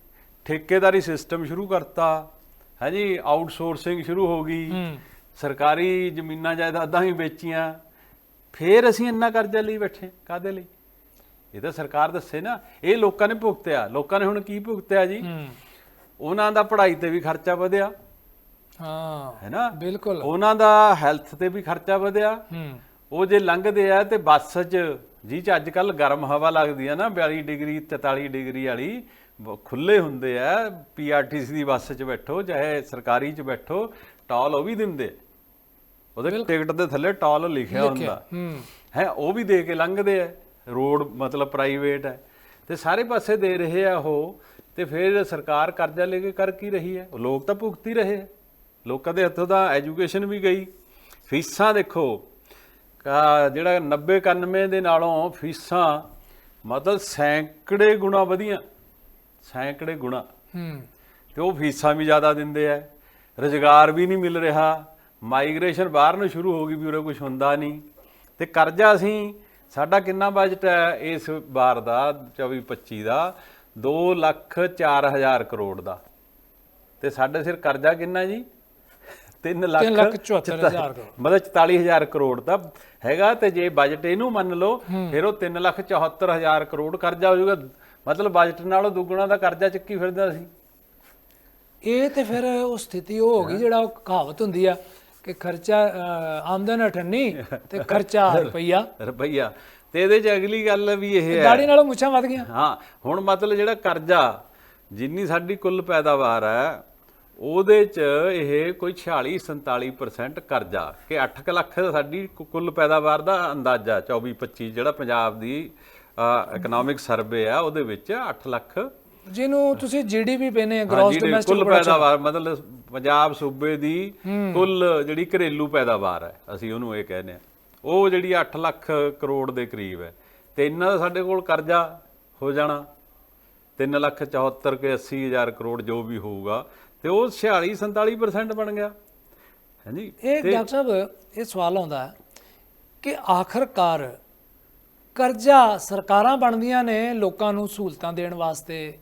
ਠੇਕੇਦਾਰੀ ਸਿਸਟਮ ਸ਼ੁਰੂ ਕਰਤਾ। ਹਾਂਜੀ ਆਊਟਸੋਰਸਿੰਗ ਸ਼ੁਰੂ ਹੋ ਗਈ। ਹੂੰ। ਸਰਕਾਰੀ ਜ਼ਮੀਨਾਂ ਜਾਇਦਾਦਾਂ ਵੀ ਵੇਚੀਆਂ। ਫੇਰ ਅਸੀਂ ਇੰਨਾ ਕਰਜ਼ਾ ਲਈ ਬੈਠੇ। ਕਾਦੇ ਲਈ? ਇਹ ਤਾਂ ਸਰਕਾਰ ਦੱਸੇ ਨਾ। ਇਹ ਲੋਕਾਂ ਨੇ ਭੁਗਤਿਆ। ਲੋਕਾਂ ਨੇ ਹੁਣ ਕੀ ਭੁਗਤਿਆ ਜੀ? ਹੂੰ। ਉਹਨਾਂ ਦਾ ਪੜ੍ਹਾਈ ਤੇ ਵੀ ਖਰਚਾ ਵਧਿਆ। ਹਾਂ ਹੈ ਨਾ? ਬਿਲਕੁਲ। ਉਹਨਾਂ ਦਾ ਹੈਲਥ ਤੇ ਵੀ ਖਰਚਾ ਵਧਿਆ। ਹੂੰ। ਉਹ ਜੇ ਲੰਘਦੇ ਆ ਤੇ ਬੱਸ 'ਚ ਜੀ ਚ ਅੱਜ ਕੱਲ ਗਰਮ ਹਵਾ ਲੱਗਦੀ ਆ ਨਾ 42 ਡਿਗਰੀ 43 ਡਿਗਰੀ ਵਾਲੀ ਖੁੱਲੇ ਹੁੰਦੇ ਆ ਪੀਆਰਟੀਸੀ ਦੀ ਬੱਸ 'ਚ ਬੈਠੋ ਚਾਹੇ ਸਰਕਾਰੀ 'ਚ ਬੈਠੋ ਟਾਲ ਉਹ ਵੀ ਦਿੰਦੇ। ਉਹਦੇ ਟਿਕਟ ਦੇ ਥੱਲੇ ਟਾਲ ਲਿਖਿਆ ਹੁੰਦਾ। ਹੂੰ। ਹੈ ਉਹ ਵੀ ਦੇ ਕੇ ਲੰਘਦੇ ਆ। ਰੋਡ ਮਤਲਬ ਪ੍ਰਾਈਵੇਟ ਹੈ। ਤੇ ਸਾਰੇ ਪਾਸੇ ਦੇ ਰਹੇ ਆ ਉਹ। ਤੇ ਫਿਰ ਸਰਕਾਰ ਕਰਜ਼ਾ ਲੈ ਕੇ ਕਰ ਕੀ ਰਹੀ ਹੈ? ਲੋਕ ਤਾਂ ਭੁਗਤ ਹੀ ਰਹੇ ਲੋਕਾਂ ਦੇ ਹੱਥੋਂ ਤਾਂ ਐਜੂਕੇਸ਼ਨ ਵੀ ਗਈ। ਫੀਸਾਂ ਦੇਖੋ ਜਿਹੜਾ 90 91 ਦੇ ਨਾਲੋਂ ਫੀਸਾਂ ਮਤਲਬ ਸੈਂਕੜੇ ਗੁਣਾ ਵਧੀਆਂ। ਸੈਂਕੜੇ ਗੁਣਾ। ਹੂੰ। ਤੇ ਉਹ ਫੀਸਾਂ ਵੀ ਜ਼ਿਆਦਾ ਦਿੰਦੇ ਆ। ਰੁਜ਼ਗਾਰ ਵੀ ਨਹੀਂ ਮਿਲ ਰਿਹਾ। ਮਾਈਗ੍ਰੇਸ਼ਨ ਬਾਹਰ ਨੂੰ ਸ਼ੁਰੂ ਹੋ ਗਈ ਵੀ ਉਰੇ ਕੁਝ ਹੁੰਦਾ ਨਹੀਂ। ਤੇ ਕਰਜ਼ਾ ਅਸੀਂ ਸਾਡਾ ਕਿੰਨਾ ਬਜਟ ਹੈ ਇਸ ਵਾਰ ਦਾ 24 25 ਦਾ? 2 ਲੱਖ 4000 ਕਰੋੜ ਦਾ। ਤੇ ਸਾਡੇ ਸਿਰ ਕਰਜ਼ਾ ਕਿੰਨਾ ਜੀ? 3 ਲੱਖ ਤਿੰਨ ਲੱਖ ਚੁਹੱਤਰ ਹਜ਼ਾਰ ਕਰੋੜ। ਮਤਲਬ 44000 ਕਰੋੜ ਦਾ ਹੈਗਾ ਤੇ ਜੇ ਬਜਟ ਇਹਨੂੰ ਮੰਨ ਲਓ ਫਿਰ ਉਹ 3 ਲੱਖ 74000 ਕਰੋੜ ਕਰਜ਼ਾ ਹੋ ਜਾਊਗਾ। ਮਤਲਬ ਬਜਟ ਨਾਲੋਂ ਦੁੱਗਣਾ ਦਾ ਕਰਜ਼ਾ ਚੱਕੀ ਫਿਰਦਾ ਸੀ। ਇਹ ਤੇ ਫਿਰ ਉਹ ਸਥਿਤੀ ਉਹ ਹੋ ਗਈ ਜਿਹੜਾ ਉਹ ਕਹਾਵਤ ਹੁੰਦੀ ਆ ਕਿ ਖਰਚਾ ਆਮਦਨ ਅਠੰਨੀ ਤੇ ਖਰਚਾ ਰੁਪਈਆ। ਰੁਪਈਆ। ਤੇ ਇਹਦੇ ਚ ਅਗਲੀ ਗੱਲ ਵੀ ਇਹ ਹੈ। ਦਾੜੀ ਨਾਲੋਂ ਮੁੱਛਾਂ ਵੱਧ ਗਈਆਂ। ਹਾਂ ਹੁਣ ਮਤਲਬ ਜਿਹੜਾ ਕਰਜ਼ਾ ਜਿੰਨੀ ਸਾਡੀ ਕੁੱਲ ਪੈਦਾਵਾਰ ਹੈ ਉਹਦੇ ਚ ਇਹ ਕੋਈ 46 47% ਕਰਜ਼ਾ ਕਿ 8 ਲੱਖ ਸਾਡੀ ਕੁੱਲ ਪੈਦਾਵਾਰ ਦਾ ਅੰਦਾਜ਼ਾ 24 25 ਜਿਹੜਾ ਪੰਜਾਬ ਦੀ ਇਕਨੋਮਿਕ ਸਰਵੇ ਆ ਉਹਦੇ ਵਿੱਚ 8 ਲੱਖ। ਜਿਹਨੂੰ ਤੁਸੀਂ ਜੀਡੀਪੀ ਪੈਨੇ ਗ੍ਰੋਸ ਡੋਮੈਸਟਿਕ ਕੁੱਲ ਪੈਦਾਵਾਰ ਮਤਲਬ ਪੰਜਾਬ ਸੂਬੇ ਦੀ ਕੁੱਲ ਜਿਹੜੀ ਘਰੇਲੂ ਪੈਦਾਵਾਰ ਹੈ ਅਸੀਂ ਉਹਨੂੰ ਇਹ ਕਹਿੰਦੇ ਆ ਉਹ ਜਿਹੜੀ 8 ਲੱਖ ਕਰੋੜ ਦੇ ਕਰੀਬ ਹੈ। ਤੇ ਇਹਨਾਂ ਦਾ ਸਾਡੇ ਕੋਲ ਕਰਜ਼ਾ ਹੋ ਜਾਣਾ। 3 ਲੱਖ 74 ਕੇ 80 ਹਜ਼ਾਰ ਕਰੋੜ ਜੋ ਵੀ ਹੋਊਗਾ ਤੇ ਉਹ 46 47% ਬਣ ਗਿਆ। ਹਾਂਜੀ? ਇਹ ਡਾਕਟਰ ਸਾਹਿਬ ਇਹ ਸਵਾਲ ਆਉਂਦਾ ਹੈ ਕਿ ਆਖਰਕਾਰ ਕਰਜ਼ਾ ਸਰਕਾਰਾਂ ਬਣਦੀਆਂ ਨੇ ਲੋਕਾਂ ਨੂੰ ਸਹੂਲਤਾਂ ਦੇਣ ਵਾਸਤੇ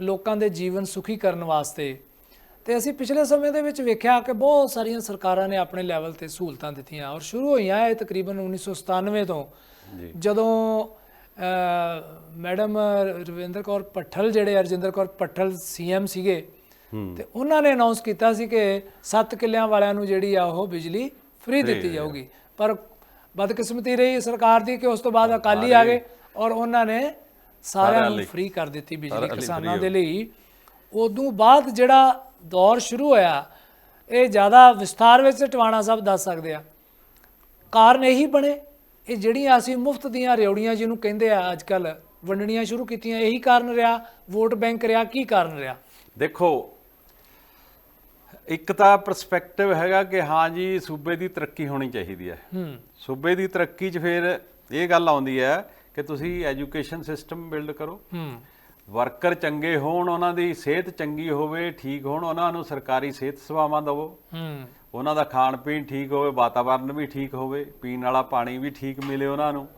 ਲੋਕਾਂ ਦੇ ਜੀਵਨ ਸੁਖੀ ਕਰਨ ਵਾਸਤੇ। ਤੇ ਅਸੀਂ ਪਿਛਲੇ ਸਮੇਂ ਦੇ ਵਿੱਚ ਵੇਖਿਆ ਕਿ ਬਹੁਤ ਸਾਰੀਆਂ ਸਰਕਾਰਾਂ ਨੇ ਆਪਣੇ ਲੈਵਲ ਤੇ ਸਹੂਲਤਾਂ ਦਿੱਤੀਆਂ ਔਰ ਸ਼ੁਰੂ ਹੋਈਆਂ ਇਹ ਤਕਰੀਬਨ 1997 ਤੋਂ। ਜਦੋਂ ਮੈਡਮ ਰਵਿੰਦਰ ਕੌਰ ਪੱਠਲ ਜਿਹੜੇ ਅਰਜਿੰਦਰ ਕੌਰ ਪੱਠਲ ਸੀਐਮ ਸੀਗੇ ਤੇ ਉਹਨਾਂ ਨੇ ਅਨਾਉਂਸ ਕੀਤਾ ਸੀ ਕਿ 7 ਕਿੱਲਿਆਂ ਵਾਲਿਆਂ ਨੂੰ ਜਿਹੜੀ ਆ ਉਹ ਬਿਜਲੀ ਫ੍ਰੀ ਦਿੱਤੀ ਜਾਊਗੀ। ਪਰ ਬਦਕਿਸਮਤੀ ਰਹੀ ਸਰਕਾਰ ਦੀ ਕਿ ਉਸ ਤੋਂ ਬਾਅਦ ਅਕਾਲੀ ਆ ਗਏ ਔਰ ਉਹਨਾਂ ਨੇ ਸਾਰਿਆਂ ਨੂੰ ਫ੍ਰੀ ਕਰ ਦਿੱਤੀ ਬਿਜਲੀ ਕਿਸਾਨਾਂ ਦੇ ਲਈ। ਉਦੋਂ ਬਾਅਦ ਜਿਹੜਾ ਦੌਰ ਸ਼ੁਰੂ ਹੋਇਆ ਇਹ ਜ਼ਿਆਦਾ ਵਿਸਥਾਰ ਵਿੱਚ ਟਵਾਣਾ ਸਾਹਿਬ ਦੱਸ ਸਕਦੇ ਆ। ਕਾਰਨ ਇਹੀ ਬਣੇ ਇਹ ਜਿਹੜੀਆਂ ਅਸੀਂ ਮੁਫਤ ਦੀਆਂ ਰਿਉੜੀਆਂ ਜਿਹਨੂੰ ਕਹਿੰਦੇ ਆ ਅੱਜ ਕੱਲ ਵੰਡਣੀਆਂ ਸ਼ੁਰੂ ਕੀਤੀਆਂ ਇਹੀ ਕਾਰਨ ਰਿਹਾ ਵੋਟ ਬੈਂਕ ਰਿਹਾ ਕੀ ਕਾਰਨ ਰਿਹਾ? ਦੇਖੋ ਇੱਕ ਤਾਂ ਪਰਸਪੈਕਟਿਵ ਹੈਗਾ ਕਿ ਹਾਂ ਜੀ ਸੂਬੇ ਦੀ ਤਰੱਕੀ ਹੋਣੀ ਚਾਹੀਦੀ ਹੈ। ਹੂੰ। ਸੂਬੇ ਦੀ ਤਰੱਕੀ 'ਚ ਫਿਰ ਇਹ ਗੱਲ ਆਉਂਦੀ ਹੈ ਕਿ ਤੁਸੀਂ ਐਜੂਕੇਸ਼ਨ ਸਿਸਟਮ ਬਿਲਡ ਕਰੋ। ਹੂੰ। ਵਰਕਰ ਚੰਗੇ ਹੋਣ ਉਹਨਾਂ ਦੀ ਸਿਹਤ ਚੰਗੀ ਹੋਵੇ ਠੀਕ ਹੋਣ ਉਹਨਾਂ ਨੂੰ ਸਰਕਾਰੀ ਸਿਹਤ ਸੇਵਾਵਾਂ ਦਿਵੋ। ਹੂੰ। ਉਹਨਾਂ ਦਾ ਖਾਣ ਪੀਣ ਠੀਕ ਹੋਵੇ ਵਾਤਾਵਰਣ ਵੀ ਠੀਕ ਹੋਵੇ ਪੀਣ ਵਾਲਾ ਪਾਣੀ ਵੀ ਠੀਕ ਮਿਲੇ ਉਹਨਾਂ ਨੂੰ।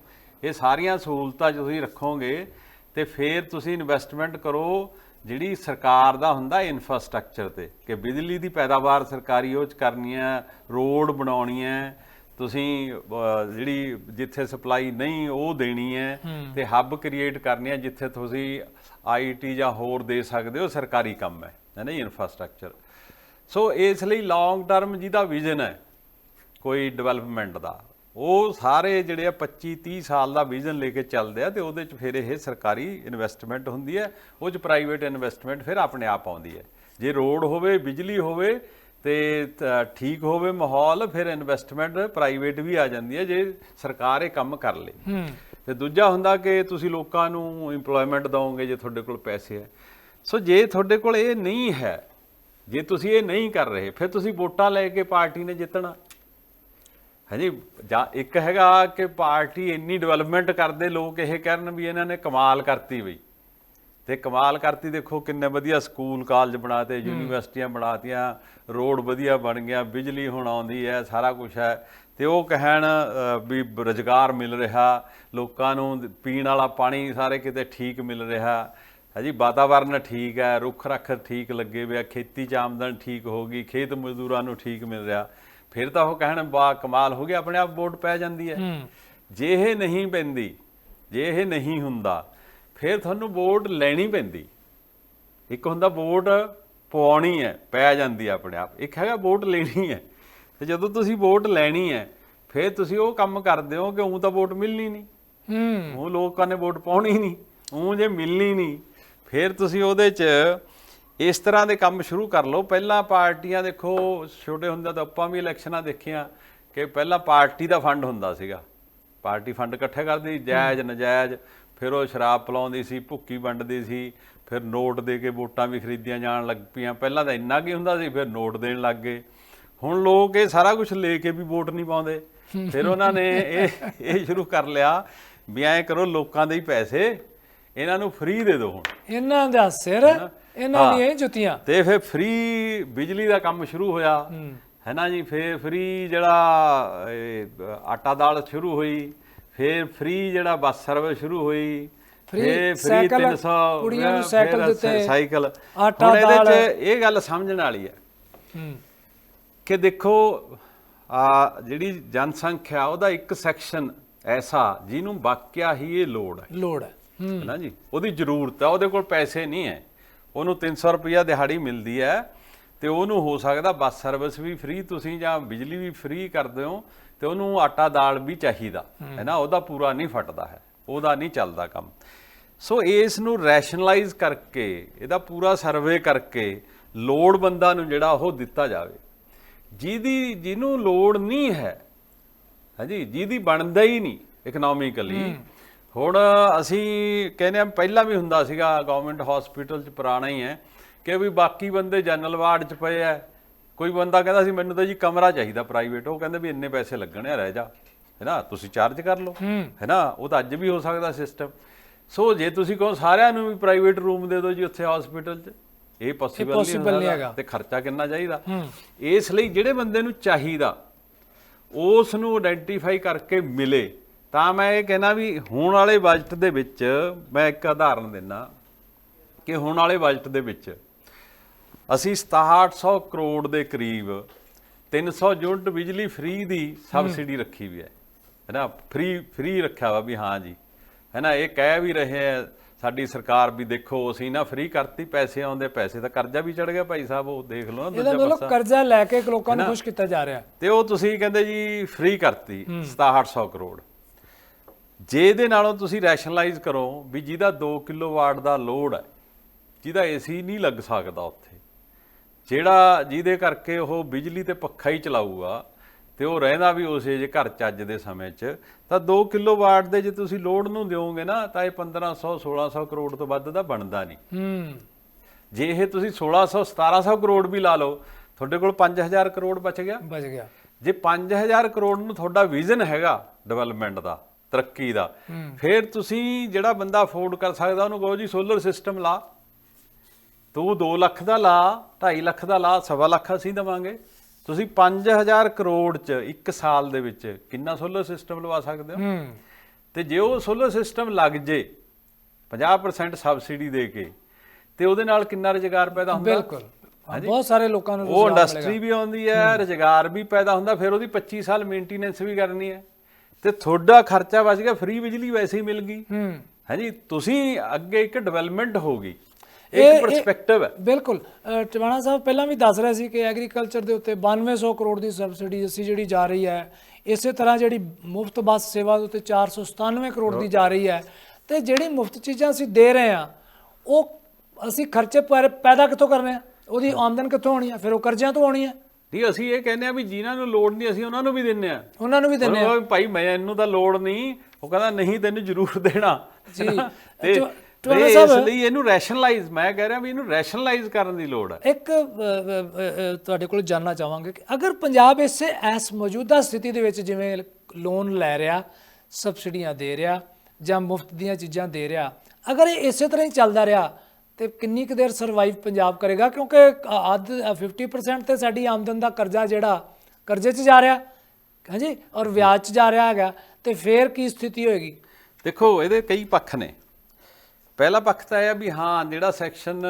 ਇਹ ਸਾਰੀਆਂ ਸਹੂਲਤਾਂ ਤੁਸੀਂ ਰੱਖੋਗੇ ਤੇ ਫਿਰ ਤੁਸੀਂ ਇਨਵੈਸਟਮੈਂਟ ਕਰੋ ਜਿਹੜੀ ਸਰਕਾਰ ਦਾ ਹੁੰਦਾ ਇਨਫਰਾਸਟ੍ਰਕਚਰ ਤੇ ਕਿ ਬਿਜਲੀ ਦੀ ਪੈਦਾਵਾਰ ਸਰਕਾਰੀ ਉਹ ਚ ਕਰਨੀ ਹੈ ਰੋਡ ਬਣਾਉਣੀ ਹੈ ਤੁਸੀਂ ਜਿਹੜੀ ਜਿੱਥੇ ਸਪਲਾਈ ਨਹੀਂ ਉਹ ਦੇਣੀ ਹੈ ਤੇ ਹੱਬ ਕ੍ਰੀਏਟ ਕਰਨੀ ਹੈ ਜਿੱਥੇ ਤੁਸੀਂ ਆਈਟੀ ਜਾਂ ਹੋਰ ਦੇ ਸਕਦੇ ਹੋ ਸਰਕਾਰੀ ਕੰਮ ਹੈ ਹੈ ਨਾ ਇਨਫਰਾਸਟ੍ਰਕਚਰ ਸੋ ਇਸ ਲਈ ਲੌਂਗ ਟਰਮ ਜਿਹਦਾ ਵਿਜ਼ਨ ਹੈ ਕੋਈ ਡਿਵੈਲਪਮੈਂਟ ਦਾ ਉਹ ਸਾਰੇ ਜਿਹੜੇ ਆ 25 30 ਸਾਲ ਦਾ ਵਿਜ਼ਨ ਲੈ ਕੇ ਚੱਲਦੇ ਆ ਤੇ ਉਹਦੇ ਚ ਫਿਰ ਇਹ ਸਰਕਾਰੀ ਇਨਵੈਸਟਮੈਂਟ ਹੁੰਦੀ ਹੈ ਉਹ ਚ ਪ੍ਰਾਈਵੇਟ ਇਨਵੈਸਟਮੈਂਟ ਫਿਰ ਆਪਣੇ ਆਪ ਆਉਂਦੀ ਹੈ। ਜੇ ਰੋਡ ਹੋਵੇ ਬਿਜਲੀ ਹੋਵੇ ਤੇ ਠੀਕ ਹੋਵੇ ਮਾਹੌਲ ਫਿਰ ਇਨਵੈਸਟਮੈਂਟ ਪ੍ਰਾਈਵੇਟ ਵੀ ਆ ਜਾਂਦੀ ਹੈ ਜੇ ਸਰਕਾਰ ਇਹ ਕੰਮ ਕਰ ਲੇ। ਹੂੰ। ਤੇ ਦੂਜਾ ਹੁੰਦਾ ਕਿ ਤੁਸੀਂ ਲੋਕਾਂ ਨੂੰ EMPLOYMENT ਦਿਓਗੇ ਜੇ ਤੁਹਾਡੇ ਕੋਲ ਪੈਸੇ ਹੈ। ਸੋ ਜੇ ਤੁਹਾਡੇ ਕੋਲ ਇਹ ਨਹੀਂ ਹੈ ਜੇ ਤੁਸੀਂ ਇਹ ਨਹੀਂ ਕਰ ਰਹੇ ਫਿਰ ਤੁਸੀਂ ਵੋਟਾਂ ਲੈ ਕੇ ਪਾਰਟੀ ਨੇ ਜਿੱਤਣਾ। ਹਾਂਜੀ ਜਾਂ ਇੱਕ ਹੈਗਾ ਕਿ ਪਾਰਟੀ ਇੰਨੀ ਡਿਵੈਲਪਮੈਂਟ ਕਰਦੇ ਲੋਕ ਇਹ ਕਹਿਣ ਵੀ ਇਹਨਾਂ ਨੇ ਕਮਾਲ ਕਰਤੀ ਬਈ। ਤੇ ਕਮਾਲ ਕਰਤੀ ਦੇਖੋ ਕਿੰਨੇ ਵਧੀਆ ਸਕੂਲ ਕਾਲਜ ਬਣਾਤੇ ਯੂਨੀਵਰਸਿਟੀਆਂ ਬਣਾਤੀਆਂ ਰੋਡ ਵਧੀਆ ਬਣ ਗਿਆ ਬਿਜਲੀ ਹੁਣ ਆਉਂਦੀ ਹੈ ਸਾਰਾ ਕੁਝ ਹੈ। ਤੇ ਉਹ ਕਹਿਣ ਵੀ ਰੋਜ਼ਗਾਰ ਮਿਲ ਰਿਹਾ ਲੋਕਾਂ ਨੂੰ ਪੀਣ ਵਾਲਾ ਪਾਣੀ ਸਾਰੇ ਕਿਤੇ ਠੀਕ ਮਿਲ ਰਿਹਾ। ਹੈ ਜੀ ਵਾਤਾਵਰਨ ਠੀਕ ਹੈ ਰੁੱਖ ਰੱਖ ਠੀਕ ਲੱਗੇ ਹੋਏ ਆ ਖੇਤੀ ਚ ਆਮਦਨ ਠੀਕ ਹੋ ਗਈ ਖੇਤ ਮਜ਼ਦੂਰਾਂ ਨੂੰ ਠੀਕ ਮਿਲ ਰਿਹਾ। ਫਿਰ ਤਾਂ ਉਹ ਕਹਿਣ ਬਾ ਕਮਾਲ ਹੋ ਗਿਆ ਆਪਣੇ ਆਪ ਵੋਟ ਪੈ ਜਾਂਦੀ ਹੂੰ। ਜੇ ਇਹ ਨਹੀਂ ਪੈਂਦੀ ਜੇ ਇਹ ਨਹੀਂ ਹੁੰਦਾ ਫਿਰ ਤੁਹਾਨੂੰ ਵੋਟ ਲੈਣੀ ਪੈਂਦੀ। ਇੱਕ ਹੁੰਦਾ ਵੋਟ ਪਵਾਉਣੀ ਹੈ ਪੈ ਜਾਂਦੀ ਆਪਣੇ ਆਪ। ਇੱਕ ਹੈਗਾ ਵੋਟ ਲੈਣੀ ਹੈ। ਤੇ ਜਦੋਂ ਤੁਸੀਂ ਵੋਟ ਲੈਣੀ ਹੈ ਫਿਰ ਤੁਸੀਂ ਉਹ ਕੰਮ ਕਰਦੇ ਹੋ ਕਿ ਉਹ ਤਾਂ ਵੋਟ ਮਿਲਣੀ ਨਹੀਂ। ਹੂੰ। ਉਹ ਲੋਕਾਂ ਨੇ ਵੋਟ ਪਾਉਣੀ ਨਹੀਂ। ਉਹ ਜੇ ਮਿਲਣੀ ਨਹੀਂ ਫਿਰ ਤੁਸੀਂ ਉਹਦੇ 'ਚ ਇਸ ਤਰ੍ਹਾਂ ਦੇ ਕੰਮ ਸ਼ੁਰੂ ਕਰ ਲਓ। ਪਹਿਲਾਂ ਪਾਰਟੀਆਂ ਦੇਖੋ ਛੋਟੇ ਹੁੰਦੇ ਤਾਂ ਆਪਾਂ ਵੀ ਇਲੈਕਸ਼ਨਾਂ ਦੇਖੀਆਂ ਕਿ ਪਹਿਲਾਂ ਪਾਰਟੀ ਦਾ ਫੰਡ ਹੁੰਦਾ ਸੀਗਾ। ਪਾਰਟੀ ਫੰਡ ਇਕੱਠੇ ਕਰਦੀ ਜਾਇਜ਼ ਨਜਾਇਜ਼। ਫਿਰ ਉਹ ਸ਼ਰਾਬ ਪਿਲਾਉਂਦੀ ਸੀ ਭੁੱਕੀ ਵੰਡਦੀ ਸੀ ਫਿਰ ਨੋਟ ਦੇ ਕੇ ਵੋਟਾਂ ਵੀ ਖਰੀਦੀਆਂ ਜਾਣ ਲੱਗ ਪਈਆਂ। ਪਹਿਲਾਂ ਤਾਂ ਇੰਨਾ ਕੀ ਹੁੰਦਾ ਸੀ ਫਿਰ ਨੋਟ ਦੇਣ ਲੱਗ ਗਏ। ਹੁਣ ਲੋਕ ਇਹ ਸਾਰਾ ਕੁਝ ਲੈ ਕੇ ਵੀ ਵੋਟ ਨਹੀਂ ਪਾਉਂਦੇ। ਫਿਰ ਉਹਨਾਂ ਨੇ ਇਹ ਇਹ ਸ਼ੁਰੂ ਕਰ ਲਿਆ ਵੀ ਐਂ ਕਰੋ ਲੋਕਾਂ ਦੇ ਹੀ ਪੈਸੇ ਇਹਨਾਂ ਨੂੰ ਫ੍ਰੀ ਦੇ ਦਿਓ ਹੁਣ। ਇਹਨਾਂ ਦਾ ਸਿਰ ਇਹਨਾਂ ਦੀਆਂ ਜੁੱਤੀਆਂ। ਤੇ ਫਿਰ ਫ੍ਰੀ ਬਿਜਲੀ ਦਾ ਕੰਮ ਸ਼ੁਰੂ ਹੋਇਆ। ਹੈ ਨਾ ਜੀ? ਫਿਰ ਫ੍ਰੀ ਜਿਹੜਾ ਇਹ, ਆਟਾ ਦਾਲ ਸ਼ੁਰੂ ਹੋਈ। ਫਿਰ ਫ੍ਰੀ ਜਿਹੜਾ ਬੱਸ ਸਰਵਿਸ ਸ਼ੁਰੂ ਹੋਈ ਫਿਰ ਸਾਈਕਲ, 300 ਕੁੜੀਆਂ ਨੂੰ ਸਾਈਕਲ ਦਿੱਤੇ, ਸਾਈਕਲ। ਆਟਾ ਇਹਦੇ ਦਾਲ। ਚ ਇਹ ਗੱਲ ਸਮਝਣ ਵਾਲੀ ਹੈ ਕਿ ਦੇਖੋ ਆ ਜਿਹੜੀ ਜਨਸੰਖਿਆ ਉਹਦਾ ਇੱਕ ਸੈਕਸ਼ਨ ਐਸਾ ਜਿਹਨੂੰ ਵਾਕਿਆ ਹੀ ਇਹ ਲੋੜ ਹੈ। ਲੋੜ ਹੈ। ਨਾ ਜੀ? ਉਹਦੀ ਜ਼ਰੂਰਤ ਹੈ ਉਹਦੇ ਕੋਲ ਪੈਸੇ ਨਹੀਂ ਹੈ। ਉਹਨੂੰ 300 ਰੁਪਇਆ ਦਿਹਾੜੀ ਮਿਲਦੀ ਹੈ ਤੇ ਉਹਨੂੰ ਹੋ ਸਕਦਾ ਬੱਸ ਸਰਵਿਸ ਵੀ ਫ੍ਰੀ ਤੁਸੀਂ ਜਾਂ ਬਿਜਲੀ ਵੀ ਫ੍ਰੀ ਕਰਦੇ ਹੋ ਤੇ ਉਹਨੂੰ ਆਟਾ ਦਾਲ ਵੀ ਚਾਹੀਦਾ। ਹੈ ਨਾ ਉਹਦਾ ਪੂਰਾ ਨਹੀਂ ਫਟਦਾ ਹੈ ਉਹਦਾ ਨਹੀਂ ਚੱਲਦਾ ਕੰਮ। ਸੋ ਇਸ ਨੂੰ ਰੈਸ਼ਨਲਾਈਜ਼ ਕਰਕੇ ਇਹਦਾ ਪੂਰਾ ਸਰਵੇ ਕਰਕੇ ਲੋੜਵੰਦਾਂ ਨੂੰ ਜਿਹੜਾ ਉਹ ਦਿੱਤਾ ਜਾਵੇ। ਜਿਹਦੀ ਜਿਹਨੂੰ ਲੋੜ ਨਹੀਂ ਹੈ ਹਾਂਜੀ ਜਿਹਦੀ ਬਣਦਾ ਹੀ ਨਹੀਂ ਇਕਨੋਮਿਕਲੀ ਹੁਣ ਅਸੀਂ ਕਹਿੰਦੇ ਆ ਪਹਿਲਾਂ ਵੀ ਹੁੰਦਾ ਸੀਗਾ ਗਵਰਨਮੈਂਟ ਹਸਪੀਟਲ 'ਚ ਪੁਰਾਣਾ ਹੀ ਹੈ ਕਿ ਵੀ ਬਾਕੀ ਬੰਦੇ ਜਨਰਲ ਵਾਰਡ 'ਚ ਪਏ ਆ ਕੋਈ ਬੰਦਾ ਕਹਿੰਦਾ ਸੀ ਮੈਨੂੰ ਤਾਂ ਜੀ ਕਮਰਾ ਚਾਹੀਦਾ ਪ੍ਰਾਈਵੇਟ ਉਹ ਕਹਿੰਦੇ ਵੀ ਇੰਨੇ ਪੈਸੇ ਲੱਗਣੇ ਆ ਰਹਿ ਜਾ। ਹੈਨਾ? ਤੁਸੀਂ ਚਾਰਜ ਕਰ ਲਓ। ਹੈਨਾ? ਉਹ ਤਾਂ ਅੱਜ ਵੀ ਹੋ ਸਕਦਾ ਸਿਸਟਮ ਸੋ ਜੇ ਤੁਸੀਂ ਕਹੋ ਸਾਰਿਆਂ ਨੂੰ ਵੀ ਪ੍ਰਾਈਵੇਟ ਰੂਮ ਦੇ ਦਿਓ ਜੀ ਉੱਥੇ ਹਸਪੀਟਲ 'ਚ ਇਹ ਪੋਸੀਬਲ ਨਹੀਂ ਹੈਗਾ। ਤੇ ਖਰਚਾ ਕਿੰਨਾ ਚਾਹੀਦਾ? ਇਸ ਲਈ ਜਿਹੜੇ ਬੰਦੇ ਨੂੰ ਚਾਹੀਦਾ ਉਸ ਨੂੰ ਆਇਡੈਂਟੀਫਾਈ ਕਰਕੇ ਮਿਲੇ। ਤਾਂ ਮੈਂ ਇਹ ਕਹਿਣਾ ਵੀ ਹੋਣ ਵਾਲੇ ਬਜਟ ਦੇ ਵਿੱਚ ਮੈਂ ਇੱਕ ਉਦਾਹਰਨ ਦਿੰਨਾ ਕਿ ਹੋਣ ਵਾਲੇ ਬਜਟ ਦੇ ਵਿੱਚ ਅਸੀਂ 6700 ਕਰੋੜ ਦੇ ਕਰੀਬ 300 ਯੂਨਿਟ ਬਿਜਲੀ ਫ੍ਰੀ ਦੀ ਸਬਸਿਡੀ ਰੱਖੀ ਵੀ ਹੈ। ਹੈਨਾ ਫ੍ਰੀ ਫ੍ਰੀ ਰੱਖਿਆ ਵਾ ਵੀ ਹਾਂ ਜੀ। ਹੈਨਾ ਇਹ ਕਹਿ ਵੀ ਰਹੇ ਆ ਸਾਡੀ ਸਰਕਾਰ ਵੀ ਦੇਖੋ ਅਸੀਂ ਨਾ ਫ੍ਰੀ ਕਰਤੀ ਪੈਸੇ ਆਉਂਦੇ ਪੈਸੇ ਤਾਂ ਕਰਜ਼ਾ ਵੀ ਚੜ ਗਿਆ ਭਾਈ ਸਾਹਿਬ ਉਹ ਦੇਖ ਲਓ ਨਾ ਦੂਜਾ ਪਾਸਾ ਕਰਜ਼ਾ ਲੈ ਕੇ ਲੋਕਾਂ ਨੂੰ ਖੁਸ਼ ਕੀਤਾ ਜਾ ਰਿਹਾ। ਤੇ ਉਹ ਤੁਸੀਂ ਕਹਿੰਦੇ ਜੀ ਫ੍ਰੀ ਕਰਤੀ 6700 ਕਰੋੜ। ਜੇ ਇਹਦੇ ਨਾਲੋਂ ਤੁਸੀਂ ਰੈਸ਼ਨਲਾਈਜ਼ ਕਰੋ ਵੀ ਜਿਹਦਾ 2 ਕਿਲੋਵਾਟ ਦਾ ਲੋਡ ਹੈ ਜਿਹਦਾ ਏਸੀ ਨਹੀਂ ਲੱਗ ਸਕਦਾ ਉੱਥੇ ਜਿਹੜਾ ਜਿਹਦੇ ਕਰਕੇ ਉਹ ਬਿਜਲੀ ਤੇ ਪੱਖਾ ਹੀ ਚਲਾਊਗਾ ਤੇ ਉਹ ਰਹਿੰਦਾ ਵੀ ਉਸੇ ਜੇ ਘਰ ਚ ਅੱਜ ਦੇ ਸਮੇਂ 'ਚ ਤਾਂ 2 ਕਿਲੋਵਾਟ ਦੇ ਜੇ ਤੁਸੀਂ ਲੋਡ ਨੂੰ ਦਿਓਗੇ ਨਾ ਤਾਂ ਇਹ 1500 1600 ਕਰੋੜ ਤੋਂ ਵੱਧ ਦਾ ਬਣਦਾ ਨਹੀਂ। ਹੂੰ। ਜੇ ਇਹ ਤੁਸੀਂ 1600 1700 ਕਰੋੜ ਵੀ ਲਾ ਲਓ ਤੁਹਾਡੇ ਕੋਲ 5000 ਕਰੋੜ ਬਚ ਗਿਆ। ਬਚ ਗਿਆ। ਜੇ 5000 ਕਰੋੜ ਨੂੰ ਤੁਹਾਡਾ ਵਿਜ਼ਨ ਹੈਗਾ ਡਿਵੈਲਪਮੈਂਟ ਦਾ ਤਰੱਕੀ ਦਾ ਫਿਰ ਤੁਸੀਂ ਜਿਹੜਾ ਬੰਦਾ ਅਫੋਰਡ ਕਰ ਸਕਦਾ ਉਹਨੂੰ ਕਹੋ ਜੀ ਸੋਲਰ ਸਿਸਟਮ ਲਾ। ਤੂੰ 2 ਲੱਖ ਦਾ ਲਾ 2.5 ਲੱਖ ਦਾ ਲਾ ਸਵਾ ਲੱਖ ਅਸੀਂ ਦਵਾਂਗੇ। ਤੁਸੀਂ 5000 ਕਰੋੜ ਚ ਇੱਕ ਸਾਲ ਦੇ ਵਿੱਚ ਕਿੰਨਾ ਸੋਲਰ ਸਿਸਟਮ ਲਵਾ ਸਕਦੇ ਹੋ? ਤੇ ਜੇ ਉਹ ਸੋਲਰ ਸਿਸਟਮ ਲੱਗ ਜੇ 50% ਸਬਸਿਡੀ ਦੇ ਕੇ ਤੇ ਉਹਦੇ ਨਾਲ ਕਿੰਨਾ ਰੁਜ਼ਗਾਰ ਪੈਦਾ ਹੁੰਦਾ? ਬਿਲਕੁਲ। ਬਹੁਤ ਸਾਰੇ ਲੋਕਾਂ ਨੂੰ ਉਹ ਇੰਡਸਟਰੀ ਵੀ ਆਉਂਦੀ ਹੈ ਰੁਜ਼ਗਾਰ ਵੀ ਪੈਦਾ ਹੁੰਦਾ ਫਿਰ ਉਹਦੀ 25 ਸਾਲ ਮੇਨਟੇਨੈਂਸ ਵੀ ਕਰਨੀ ਹੈ। ਤੇ ਤੁਹਾਡਾ ਖਰਚਾ ਬਚ ਗਿਆ ਫ੍ਰੀ ਬਿਜਲੀ ਵੈਸੇ ਹੀ ਮਿਲ ਗਈ। ਹਾਂਜੀ ਤੁਸੀਂ ਅੱਗੇ ਇੱਕ ਡਿਵੈਲਪਮੈਂਟ ਹੋਗੀ ਇੱਕ ਪਰਸਪੈਕਟਿਵ ਹੈ। ਬਿਲਕੁਲ ਟਿਵਾਣਾ ਸਾਹਿਬ ਪਹਿਲਾਂ ਵੀ ਦੱਸ ਰਿਹਾ ਸੀ ਕਿ ਐਗਰੀਕਲਚਰ ਦੇ ਉੱਤੇ 9200 ਕਰੋੜ ਦੀ ਸਬਸਿਡੀ ਅਸੀਂ ਜਿਹੜੀ ਜਾ ਰਹੀ ਹੈ ਇਸੇ ਤਰ੍ਹਾਂ ਜਿਹੜੀ ਮੁਫਤ ਬੱਸ ਸੇਵਾ ਦੇ ਉੱਤੇ 497 ਕਰੋੜ ਦੀ ਜਾ ਰਹੀ ਹੈ ਤੇ ਜਿਹੜੀ ਮੁਫਤ ਚੀਜ਼ਾਂ ਅਸੀਂ ਦੇ ਰਹੇ ਹਾਂ ਉਹ ਅਸੀਂ ਖਰਚੇ ਪਰ- ਪੈਦਾ ਕਿੱਥੋਂ ਕਰਨੇ ਆ ਉਹਦੀ ਆਮਦਨ ਕਿੱਥੋਂ ਆਉਣੀ ਹੈ? ਫਿਰ ਉਹ ਕਰਜ਼ਿਆਂ ਤੋਂ ਆਉਣੀ ਹੈ। ਨਹੀਂ ਅਸੀਂ ਇਹ ਕਹਿੰਦੇ ਆ ਵੀ ਜਿਨ੍ਹਾਂ ਨੂੰ ਲੋੜ ਨਹੀਂ ਅਸੀਂ ਉਹਨਾਂ ਨੂੰ ਵੀ ਦਿੰਨੇ ਆ ਉਹਨਾਂ ਨੂੰ ਵੀ ਦਿੰਦੇ ਉਹ ਭਾਈ ਮੈਨੂੰ ਤਾਂ ਲੋੜ ਨਹੀਂ ਉਹ ਕਹਿੰਦਾ ਨਹੀਂ ਤੈਨੂੰ ਜ਼ਰੂਰ ਦੇਣਾ। ਜੀ। ਤੇ ਟਿਵਾਣਾ ਇਸ ਸਾਹਿਬ- ਲਈ ਇਹਨੂੰ ਰੈਸ਼ਨਲਾਈਜ਼ ਮੈਂ ਕਹਿ ਰਿਹਾ ਵੀ ਇਹਨੂੰ ਰੈਸ਼ਨਲਾਈਜ਼ ਕਰਨ ਦੀ ਲੋੜ ਹੈ। ਇੱਕ ਤੁਹਾਡੇ ਕੋਲ ਜਾਨਣਾ ਚਾਹਾਂਗੇ ਕਿ ਅਗਰ ਪੰਜਾਬ ਇਸੇ ਐਸ ਮੌਜੂਦਾ ਸਥਿਤੀ ਦੇ ਵਿੱਚ ਜਿਵੇਂ ਲੋਨ ਲੈ ਰਿਹਾ ਸਬਸਿਡੀਆਂ ਦੇ ਰਿਹਾ ਜਾਂ ਮੁਫਤ ਦੀਆਂ ਚੀਜ਼ਾਂ ਦੇ ਰਿਹਾ ਅਗਰ ਇਹ ਇਸੇ ਤਰ੍ਹਾਂ ਹੀ ਚੱਲਦਾ ਰਿਹਾ ਤੇ ਕਿੰਨੀ ਕੁ ਦੇਰ ਸਰਵਾਈਵ ਪੰਜਾਬ ਕਰੇਗਾ? ਕਿਉਂਕਿ ਅੱਧ ਅ, 50% ਤੇ ਸਾਡੀ ਆਮਦਨ ਦਾ ਕਰਜ਼ਾ ਜਿਹੜਾ ਕਰਜ਼ੇ 'ਚ ਜਾ ਰਿਹਾ ਹਾਂਜੀ ਔਰ ਵਿਆਜ 'ਚ ਜਾ ਰਿਹਾ ਹੈਗਾ ਤੇ ਫੇਰ ਕੀ ਸਥਿਤੀ ਹੋਏਗੀ? ਦੇਖੋ ਇਹਦੇ ਕਈ ਪੱਖ ਨੇ। ਪਹਿਲਾ ਪੱਖ ਤਾਂ ਇਹ ਆ ਵੀ ਹਾਂ ਜਿਹੜਾ ਸੈਕਸ਼ਨ